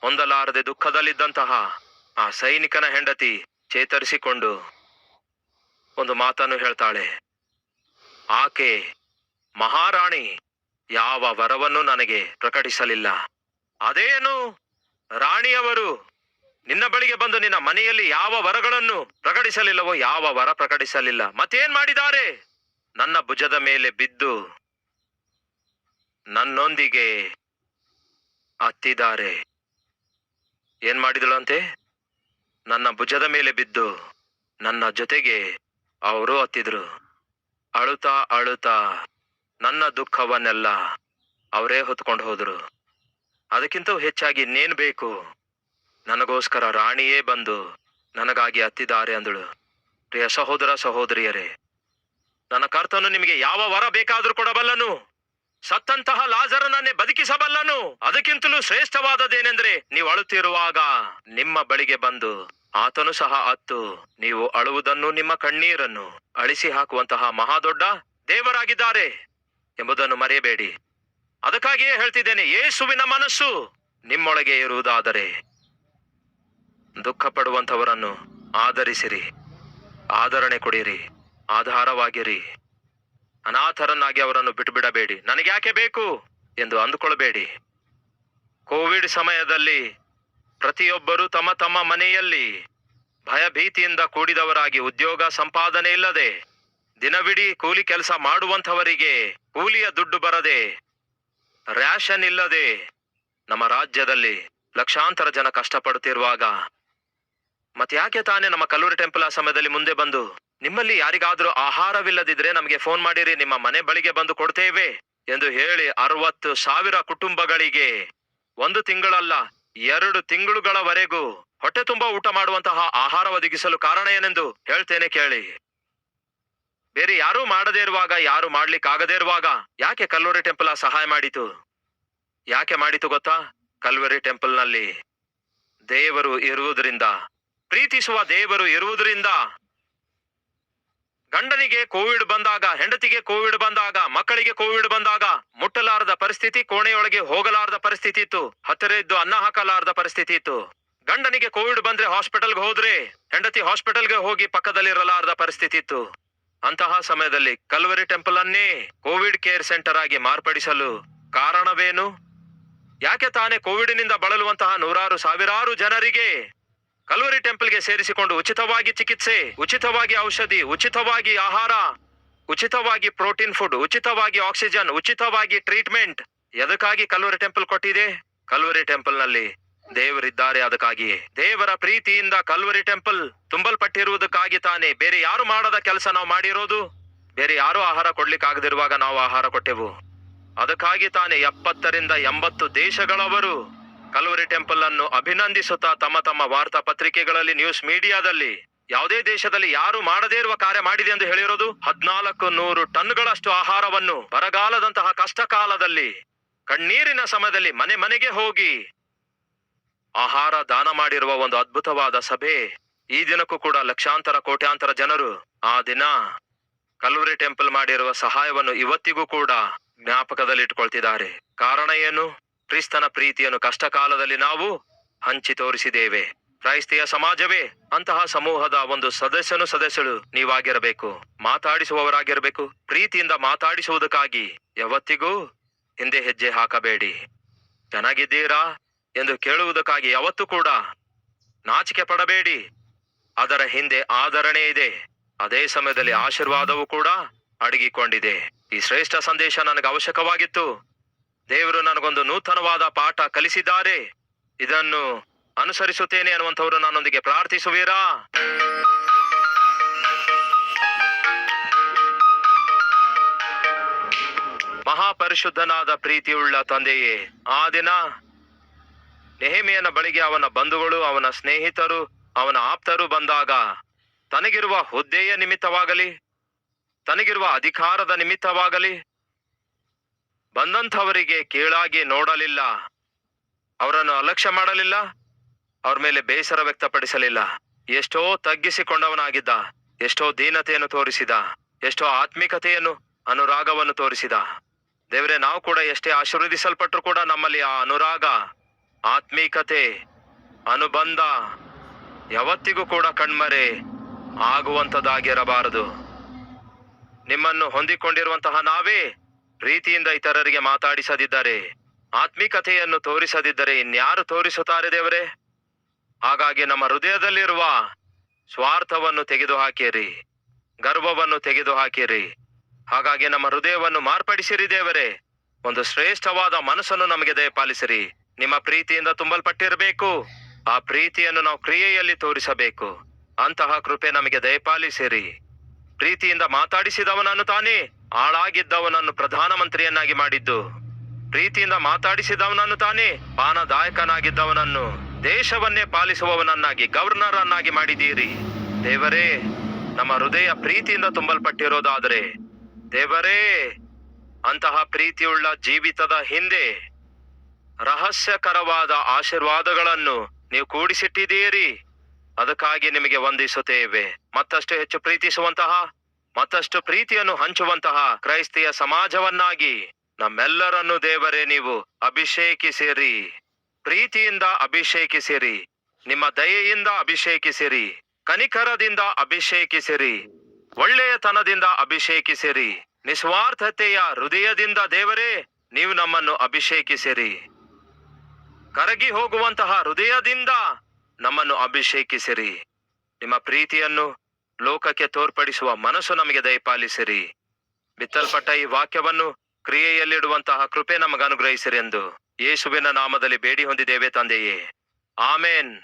ಹೊಂದಲಾರದೆ ದುಃಖದಲ್ಲಿದ್ದಂತಹ ಆ ಸೈನಿಕನ ಹೆಂಡತಿ ಚೇತರಿಸಿಕೊಂಡು ಒಂದು ಮಾತನ್ನು ಹೇಳ್ತಾಳೆ. ಆಕೆ, ಮಹಾರಾಣಿ, ಯಾವ ವರವನ್ನು ನನಗೆ ಪ್ರಕಟಿಸಲಿಲ್ಲ. ಅದೇನು? ರಾಣಿಯವರು, ನಿನ್ನ ಬಳಿಗೆ ಬಂದು ನಿನ್ನ ಮನೆಯಲ್ಲಿ ಯಾವ ವರಗಳನ್ನು ಪ್ರಕಟಿಸಲಿಲ್ಲವೋ ಯಾವ ವರ ಪ್ರಕಟಿಸಲಿಲ್ಲ. ಮತ್ತೇನ್ ಮಾಡಿದ್ದಾರೆ? ನನ್ನ ಭುಜದ ಮೇಲೆ ಬಿದ್ದು ನನ್ನೊಂದಿಗೆ ಅತ್ತಿದ್ದಾರೆ ಏನ್ ಮಾಡಿದಳು ಅಂತೆ ನನ್ನ ಭುಜದ ಮೇಲೆ ಬಿದ್ದು ನನ್ನ ಜೊತೆಗೆ ಅವರು ಹತ್ತಿದ್ರು. ಅಳುತ್ತಾ ಅಳುತ್ತಾ ನನ್ನ ದುಃಖವನ್ನೆಲ್ಲ ಅವರೇ ಹೊತ್ಕೊಂಡು ಹೋದ್ರು. ಅದಕ್ಕಿಂತ ಹೆಚ್ಚಾಗಿ ಇನ್ನೇನು ಬೇಕು? ನನಗೋಸ್ಕರ ರಾಣಿಯೇ ಬಂದು ನನಗಾಗಿ ಹತ್ತಿದ್ದಾರೆ ಅಂದಳು. ಪ್ರಿಯ ಸಹೋದರ ಸಹೋದರಿಯರೇ ನನ್ನ ಕರ್ತನು ನಿಮಗೆ ಯಾವ ವರ ಬೇಕಾದರೂ ಕೊಡಬಲ್ಲನು. ಸತ್ತಂತಹ ಲಾಜರನನ್ನೇ ಬದುಕಿಸಬಲ್ಲನು. ಅದಕ್ಕಿಂತಲೂ ಶ್ರೇಷ್ಠವಾದದೇನೆಂದರೆ ನೀವು ಅಳುತ್ತಿರುವಾಗ ನಿಮ್ಮ ಬಳಿಗೆ ಬಂದು ಆತನು ಸಹ ಅತ್ತು. ನೀವು ಅಳುವುದನ್ನು ನಿಮ್ಮ ಕಣ್ಣೀರನ್ನು ಅಳಿಸಿ ಹಾಕುವಂತಹ ಮಹಾದೊಡ್ಡ ದೇವರಾಗಿದ್ದಾರೆ ಎಂಬುದನ್ನು ಮರೆಯಬೇಡಿ. ಅದಕ್ಕಾಗಿಯೇ ಹೇಳ್ತಿದ್ದೇನೆ, ಯೇಸುವಿನ ಮನಸ್ಸು ನಿಮ್ಮೊಳಗೆ ಇರುವುದಾದರೆ ದುಃಖ ಪಡುವಂಥವರನ್ನು ಆದರಿಸಿರಿ ಆದರಣೆ ಕೊಡಿರಿ. ಆಧಾರವಾಗಿರಿ. ಅನಾಥರನ್ನಾಗಿ ಅವರನ್ನು ಬಿಟ್ಟುಬಿಡಬೇಡಿ. ನನಗೆ ಯಾಕೆ ಬೇಕು ಎಂದು ಅಂದುಕೊಳ್ಳಬೇಡಿ ಕೋವಿಡ್ ಸಮಯದಲ್ಲಿ ಪ್ರತಿಯೊಬ್ಬರು ತಮ್ಮ ತಮ್ಮ ಮನೆಯಲ್ಲಿ ಭಯಭೀತಿಯಿಂದ ಕೂಡಿದವರಾಗಿ ಉದ್ಯೋಗ ಸಂಪಾದನೆ ಇಲ್ಲದೆ ದಿನವಿಡೀ ಕೂಲಿ ಕೆಲಸ ಮಾಡುವಂಥವರಿಗೆ ಕೂಲಿಯ ದುಡ್ಡು ಬರದೆ ರ್ಯಾಷನ್ ಇಲ್ಲದೆ ನಮ್ಮ ರಾಜ್ಯದಲ್ಲಿ ಲಕ್ಷಾಂತರ ಜನ ಕಷ್ಟಪಡುತ್ತಿರುವಾಗ ಮತ್ತೆ ಯಾಕೆ ತಾನೇ ನಮ್ಮ ಕಲ್ಲೂರಿ ಟೆಂಪಲ್ ಆ ಸಮಯದಲ್ಲಿ ಮುಂದೆ ಬಂದು ನಿಮ್ಮಲ್ಲಿ ಯಾರಿಗಾದ್ರೂ ಆಹಾರವಿಲ್ಲದಿದ್ರೆ ನಮಗೆ ಫೋನ್ ಮಾಡಿರಿ, ನಿಮ್ಮ ಮನೆ ಬಳಿಗೆ ಬಂದು ಕೊಡ್ತೇವೆ ಎಂದು ಹೇಳಿ ಅರವತ್ತು ಸಾವಿರ ಕುಟುಂಬಗಳಿಗೆ ಒಂದು ತಿಂಗಳಲ್ಲ, ಎರಡು ತಿಂಗಳುಗಳವರೆಗೂ ಹೊಟ್ಟೆ ತುಂಬಾ ಊಟ ಮಾಡುವಂತಹ ಆಹಾರ ಒದಗಿಸಲು ಕಾರಣ ಏನೆಂದು ಹೇಳ್ತೇನೆ ಕೇಳಿ. ಬೇರೆ ಯಾರೂ ಮಾಡದೇ ಇರುವಾಗ, ಯಾರು ಮಾಡ್ಲಿಕ್ಕಾಗದೇ ಇರುವಾಗ ಯಾಕೆ ಕಲ್ಲೂರಿ ಟೆಂಪಲ್ ಸಹಾಯ ಮಾಡಿತು? ಯಾಕೆ ಮಾಡಿತು ಗೊತ್ತಾ? ಕಲ್ವರಿ ಟೆಂಪಲ್ನಲ್ಲಿ ದೇವರು ಇರುವುದರಿಂದ, ಪ್ರೀತಿಸುವ ದೇವರು ಇರುವುದರಿಂದ ಗಂಡನಿಗೆ ಕೋವಿಡ್ ಬಂದಾಗ, ಹೆಂಡತಿಗೆ ಕೋವಿಡ್ ಬಂದಾಗ, ಮಕ್ಕಳಿಗೆ ಕೋವಿಡ್ ಬಂದಾಗ ಮುಟ್ಟಲಾರದ ಪರಿಸ್ಥಿತಿ ಕೋಣೆಯೊಳಗೆ ಹೋಗಲಾರದ ಪರಿಸ್ಥಿತಿ ಇತ್ತು. ಹತ್ತಿರ ಇದ್ದು ಅನ್ನ ಹಾಕಲಾರದ ಪರಿಸ್ಥಿತಿ ಇತ್ತು. ಗಂಡನಿಗೆ ಕೋವಿಡ್ ಬಂದ್ರೆ ಹಾಸ್ಪಿಟಲ್ಗೆ ಹೋದ್ರೆ ಹೆಂಡತಿ ಹಾಸ್ಪಿಟಲ್ಗೆ ಹೋಗಿ ಪಕ್ಕದಲ್ಲಿರಲಾರದ ಪರಿಸ್ಥಿತಿ ಇತ್ತು. ಅಂತಹ ಸಮಯದಲ್ಲಿ ಕಲ್ವರಿ ಟೆಂಪಲ್ ಅನ್ನೇ ಕೋವಿಡ್ ಕೇರ್ ಸೆಂಟರ್ ಆಗಿ ಮಾರ್ಪಡಿಸಲು ಕಾರಣವೇನು? ಯಾಕೆ ತಾನೇ ಕೋವಿಡ್ನಿಂದ ಬಳಲುವಂತಹ ನೂರಾರು ಸಾವಿರಾರು ಜನರಿಗೆ ಕಲ್ವರಿ ಟೆಂಪಲ್ಗೆ ಸೇರಿಸಿಕೊಂಡು ಉಚಿತವಾಗಿ ಚಿಕಿತ್ಸೆ, ಉಚಿತವಾಗಿ ಔಷಧಿ, ಉಚಿತವಾಗಿ ಆಹಾರ, ಉಚಿತವಾಗಿ ಪ್ರೋಟೀನ್ ಫುಡ್, ಉಚಿತವಾಗಿ ಆಕ್ಸಿಜನ್, ಉಚಿತವಾಗಿ ಟ್ರೀಟ್ಮೆಂಟ್. ಎದಕ್ಕಾಗಿ ಕಲ್ವರಿ ಟೆಂಪಲ್ ಕೊಟ್ಟಿದೆ? ಕಲ್ವರಿ ಟೆಂಪಲ್ನಲ್ಲಿ ದೇವರಿದ್ದಾರೆ ಅದಕ್ಕಾಗಿ. ದೇವರ ಪ್ರೀತಿಯಿಂದ ಕಲ್ವರಿ ಟೆಂಪಲ್ ತುಂಬಲ್ಪಟ್ಟಿರುವುದಕ್ಕಾಗಿ ತಾನೇ. ಬೇರೆ ಯಾರು ಮಾಡದ ಕೆಲಸ ನಾವು ಮಾಡಿರೋದು? ಬೇರೆ ಯಾರು ಆಹಾರ ಕೊಡ್ಲಿಕ್ಕಾಗದಿರುವಾಗ ನಾವು ಆಹಾರ ಕೊಟ್ಟೆವು? ಅದಕ್ಕಾಗಿ ತಾನೇ ಎಪ್ಪತ್ತರಿಂದ ಎಂಬತ್ತು ದೇಶಗಳವರು ಕಲ್ವರಿ ಟೆಂಪಲ್ ಅನ್ನು ಅಭಿನಂದಿಸುತ್ತಾ ತಮ್ಮ ತಮ್ಮ ವಾರ್ತಾ ಪತ್ರಿಕೆಗಳಲ್ಲಿ ನ್ಯೂಸ್ ಮೀಡಿಯಾದಲ್ಲಿ ಯಾವುದೇ ದೇಶದಲ್ಲಿ ಯಾರು ಮಾಡದೇ ಇರುವ ಕಾರ್ಯ ಮಾಡಿದೆ ಎಂದು ಹೇಳಿರೋದು? ಹದ್ನಾಲ್ಕು ನೂರು ಟನ್ಗಳಷ್ಟು ಆಹಾರವನ್ನು ಬರಗಾಲದಂತಹ ಕಷ್ಟ ಕಾಲದಲ್ಲಿ ಕಣ್ಣೀರಿನ ಸಮಯದಲ್ಲಿ ಮನೆ ಮನೆಗೆ ಹೋಗಿ ಆಹಾರ ದಾನ ಮಾಡಿರುವ ಒಂದು ಅದ್ಭುತವಾದ ಸಭೆ. ಈ ದಿನಕ್ಕೂ ಕೂಡ ಲಕ್ಷಾಂತರ, ಕೋಟ್ಯಾಂತರ ಜನರು ಆ ದಿನ ಕಲ್ವರಿ ಟೆಂಪಲ್ ಮಾಡಿರುವ ಸಹಾಯವನ್ನು ಇವತ್ತಿಗೂ ಕೂಡ ಜ್ಞಾಪಕದಲ್ಲಿ ಇಟ್ಕೊಳ್ತಿದ್ದಾರೆ ಕಾರಣ ಏನು? ಕ್ರಿಸ್ತನ ಪ್ರೀತಿಯನ್ನು ಕಷ್ಟ ಕಾಲದಲ್ಲಿ ನಾವು ಹಂಚಿ ತೋರಿಸಿದ್ದೇವೆ. ಕ್ರೈಸ್ತಿಯ ಸಮಾಜವೇ, ಅಂತಹ ಸಮೂಹದ ಒಂದು ಸದಸ್ಯನು ಸದಸ್ಯಳು ನೀವಾಗಿರಬೇಕು, ಮಾತಾಡಿಸುವವರಾಗಿರಬೇಕು, ಪ್ರೀತಿಯಿಂದ ಮಾತಾಡಿಸುವುದಕ್ಕಾಗಿ ಯಾವತ್ತಿಗೂ ಹಿಂದೆ ಹೆಜ್ಜೆ ಹಾಕಬೇಡಿ. ಚೆನ್ನಾಗಿದ್ದೀರಾ ಎಂದು ಕೇಳುವುದಕ್ಕಾಗಿ ಯಾವತ್ತೂ ಕೂಡ ನಾಚಿಕೆ ಪಡಬೇಡಿ. ಅದರ ಹಿಂದೆ ಆಧರಣೆ ಇದೆ. ಅದೇ ಸಮಯದಲ್ಲಿ ಆಶೀರ್ವಾದವೂ ಕೂಡ ಅಡಗಿಕೊಂಡಿದೆ. ಈ ಶ್ರೇಷ್ಠ ಸಂದೇಶ ನನಗೆ ಅವಶ್ಯಕವಾಗಿತ್ತು. ದೇವರು ನನಗೊಂದು ನೂತನವಾದ ಪಾಠ ಕಲಿಸಿದ್ದಾರೆ. ಇದನ್ನು ಅನುಸರಿಸುತ್ತೇನೆ ಅನ್ನುವಂಥವರು ನನ್ನೊಂದಿಗೆ ಪ್ರಾರ್ಥಿಸುವೀರಾ? ಮಹಾಪರಿಶುದ್ಧನಾದ ಪ್ರೀತಿಯುಳ್ಳ ತಂದೆಯೇ, ಆ ದಿನ ನೆಹಮಿಯನ ಬಳಿಗೆ ಅವನ ಬಂಧುಗಳು, ಅವನ ಸ್ನೇಹಿತರು, ಅವನ ಆಪ್ತರು ಬಂದಾಗ ತನಗಿರುವ ಹುದ್ದೆಯ ನಿಮಿತ್ತವಾಗಲಿ, ತನಗಿರುವ ಅಧಿಕಾರದ ನಿಮಿತ್ತವಾಗಲಿ ಬಂದಂಥವರಿಗೆ ಕೀಳಾಗಿ ನೋಡಲಿಲ್ಲ. ಅವರನ್ನು ಅಲಕ್ಷ್ಯ ಮಾಡಲಿಲ್ಲ. ಅವ್ರ ಮೇಲೆ ಬೇಸರ ವ್ಯಕ್ತಪಡಿಸಲಿಲ್ಲ. ಎಷ್ಟೋ ತಗ್ಗಿಸಿಕೊಂಡವನಾಗಿದ್ದ, ಎಷ್ಟೋ ದೀನತೆಯನ್ನು ತೋರಿಸಿದ, ಎಷ್ಟೋ ಆತ್ಮಿಕತೆಯನ್ನು, ಅನುರಾಗವನ್ನು ತೋರಿಸಿದ. ದೇವರೇ, ನಾವು ಕೂಡ ಎಷ್ಟೇ ಆಶೀರ್ವದಿಸಲ್ಪಟ್ಟರು ಕೂಡ ನಮ್ಮಲ್ಲಿ ಆ ಅನುರಾಗ, ಆತ್ಮೀಕತೆ, ಅನುಬಂಧ ಯಾವತ್ತಿಗೂ ಕೂಡ ಕಣ್ಮರೆ ಆಗುವಂಥದ್ದಾಗಿರಬಾರದು. ನಿಮ್ಮನ್ನು ಹೊಂದಿಕೊಂಡಿರುವಂತಹ ನಾವೇ ಪ್ರೀತಿಯಿಂದ ಇತರರಿಗೆ ಮಾತಾಡಿಸದಿದ್ದರೆ, ಆತ್ಮಿಕತೆಯನ್ನು ತೋರಿಸದಿದ್ದರೆ ಇನ್ಯಾರು ತೋರಿಸುತ್ತಾರೆ ದೇವರೇ? ಹಾಗಾಗಿ ನಮ್ಮ ಹೃದಯದಲ್ಲಿರುವ ಸ್ವಾರ್ಥವನ್ನು ತೆಗೆದುಹಾಕಿರಿ, ಗರ್ವವನ್ನು ತೆಗೆದುಹಾಕಿರಿ. ಹಾಗಾಗಿ ನಮ್ಮ ಹೃದಯವನ್ನು ಮಾರ್ಪಡಿಸಿರಿ ದೇವರೇ. ಒಂದು ಶ್ರೇಷ್ಠವಾದ ಮನಸ್ಸನ್ನು ನಮಗೆ ದಯಪಾಲಿಸಿರಿ. ನಿಮ್ಮ ಪ್ರೀತಿಯಿಂದ ತುಂಬಲ್ಪಟ್ಟಿರಬೇಕು. ಆ ಪ್ರೀತಿಯನ್ನು ನಾವು ಕ್ರಿಯೆಯಲ್ಲಿ ತೋರಿಸಬೇಕು. ಅಂತಹ ಕೃಪೆ ನಮಗೆ ದಯಪಾಲಿಸಿರಿ. ಪ್ರೀತಿಯಿಂದ ಮಾತಾಡಿಸಿದವನನ್ನು ತಾನೇ ಆಳಾಗಿದ್ದವನನ್ನು ಪ್ರಧಾನಮಂತ್ರಿಯನ್ನಾಗಿ ಮಾಡಿದ್ದು. ಪ್ರೀತಿಯಿಂದ ಮಾತಾಡಿಸಿದವನನ್ನು ತಾನೇ ಪಾನದಾಯಕನಾಗಿದ್ದವನನ್ನು ದೇಶವನ್ನೇ ಪಾಲಿಸುವವನನ್ನಾಗಿ ಗವರ್ನರ್ ಅನ್ನಾಗಿ ಮಾಡಿದ್ದೀರಿ. ದೇವರೇ, ನಮ್ಮ ಹೃದಯ ಪ್ರೀತಿಯಿಂದ ತುಂಬಲ್ಪಟ್ಟಿರೋದಾದರೆ, ದೇವರೇ, ಅಂತಹ ಪ್ರೀತಿಯುಳ್ಳ ಜೀವಿತದ ಹಿಂದೆ ರಹಸ್ಯಕರವಾದ ಆಶೀರ್ವಾದಗಳನ್ನು ನೀವು ಕೂಡಿಸಿಟ್ಟಿದ್ದೀರಿ. ಅದಕ್ಕಾಗಿ ನಿಮಗೆ ವಂದಿಸುತ್ತೇವೆ. ಮತ್ತಷ್ಟು ಹೆಚ್ಚು ಪ್ರೀತಿಸುವಂತಹ, ಮತ್ತಷ್ಟು ಪ್ರೀತಿಯನ್ನು ಹಂಚುವಂತಹ ಕ್ರೈಸ್ತಿಯ ಸಮಾಜವನ್ನಾಗಿ ನಮ್ಮೆಲ್ಲರನ್ನು ದೇವರೇ ನೀವು ಅಭಿಷೇಕಿಸಿರಿ. ಪ್ರೀತಿಯಿಂದ ಅಭಿಷೇಕಿಸಿರಿ, ನಿಮ್ಮ ದಯೆಯಿಂದ ಅಭಿಷೇಕಿಸಿರಿ, ಕನಿಕರದಿಂದ ಅಭಿಷೇಕಿಸಿರಿ, ಒಳ್ಳೆಯತನದಿಂದ ಅಭಿಷೇಕಿಸಿರಿ, ನಿಸ್ವಾರ್ಥತೆಯ ಹೃದಯದಿಂದ ದೇವರೇ ನೀವು ನಮ್ಮನ್ನು ಅಭಿಷೇಕಿಸಿರಿ. ಕರಗಿ ಹೋಗುವಂತಹ ಹೃದಯದಿಂದ ನಮ್ಮನ್ನು ಅಭಿಷೇಕಿಸಿರಿ. ನಿಮ್ಮ ಪ್ರೀತಿಯನ್ನು ಲೋಕಕ್ಕೆ ತೋರ್ಪಡಿಸುವ ಮನಸ್ಸು ನಮಗೆ ದಯಪಾಲಿಸಿರಿ. ಬಿತ್ತಲ್ಪಟ್ಟ ಈ ವಾಕ್ಯವನ್ನು ಕ್ರಿಯೆಯಲ್ಲಿಡುವಂತಹ ಕೃಪೆ ನಮಗೆ ಅನುಗ್ರಹಿಸಿರಿ ಎಂದು ಯೇಸುವಿನ ನಾಮದಲ್ಲಿ ಬೇಡಿ ಹೊಂದಿದ್ದೇವೆ ತಂದೆಯೇ. ಆಮೇನ್.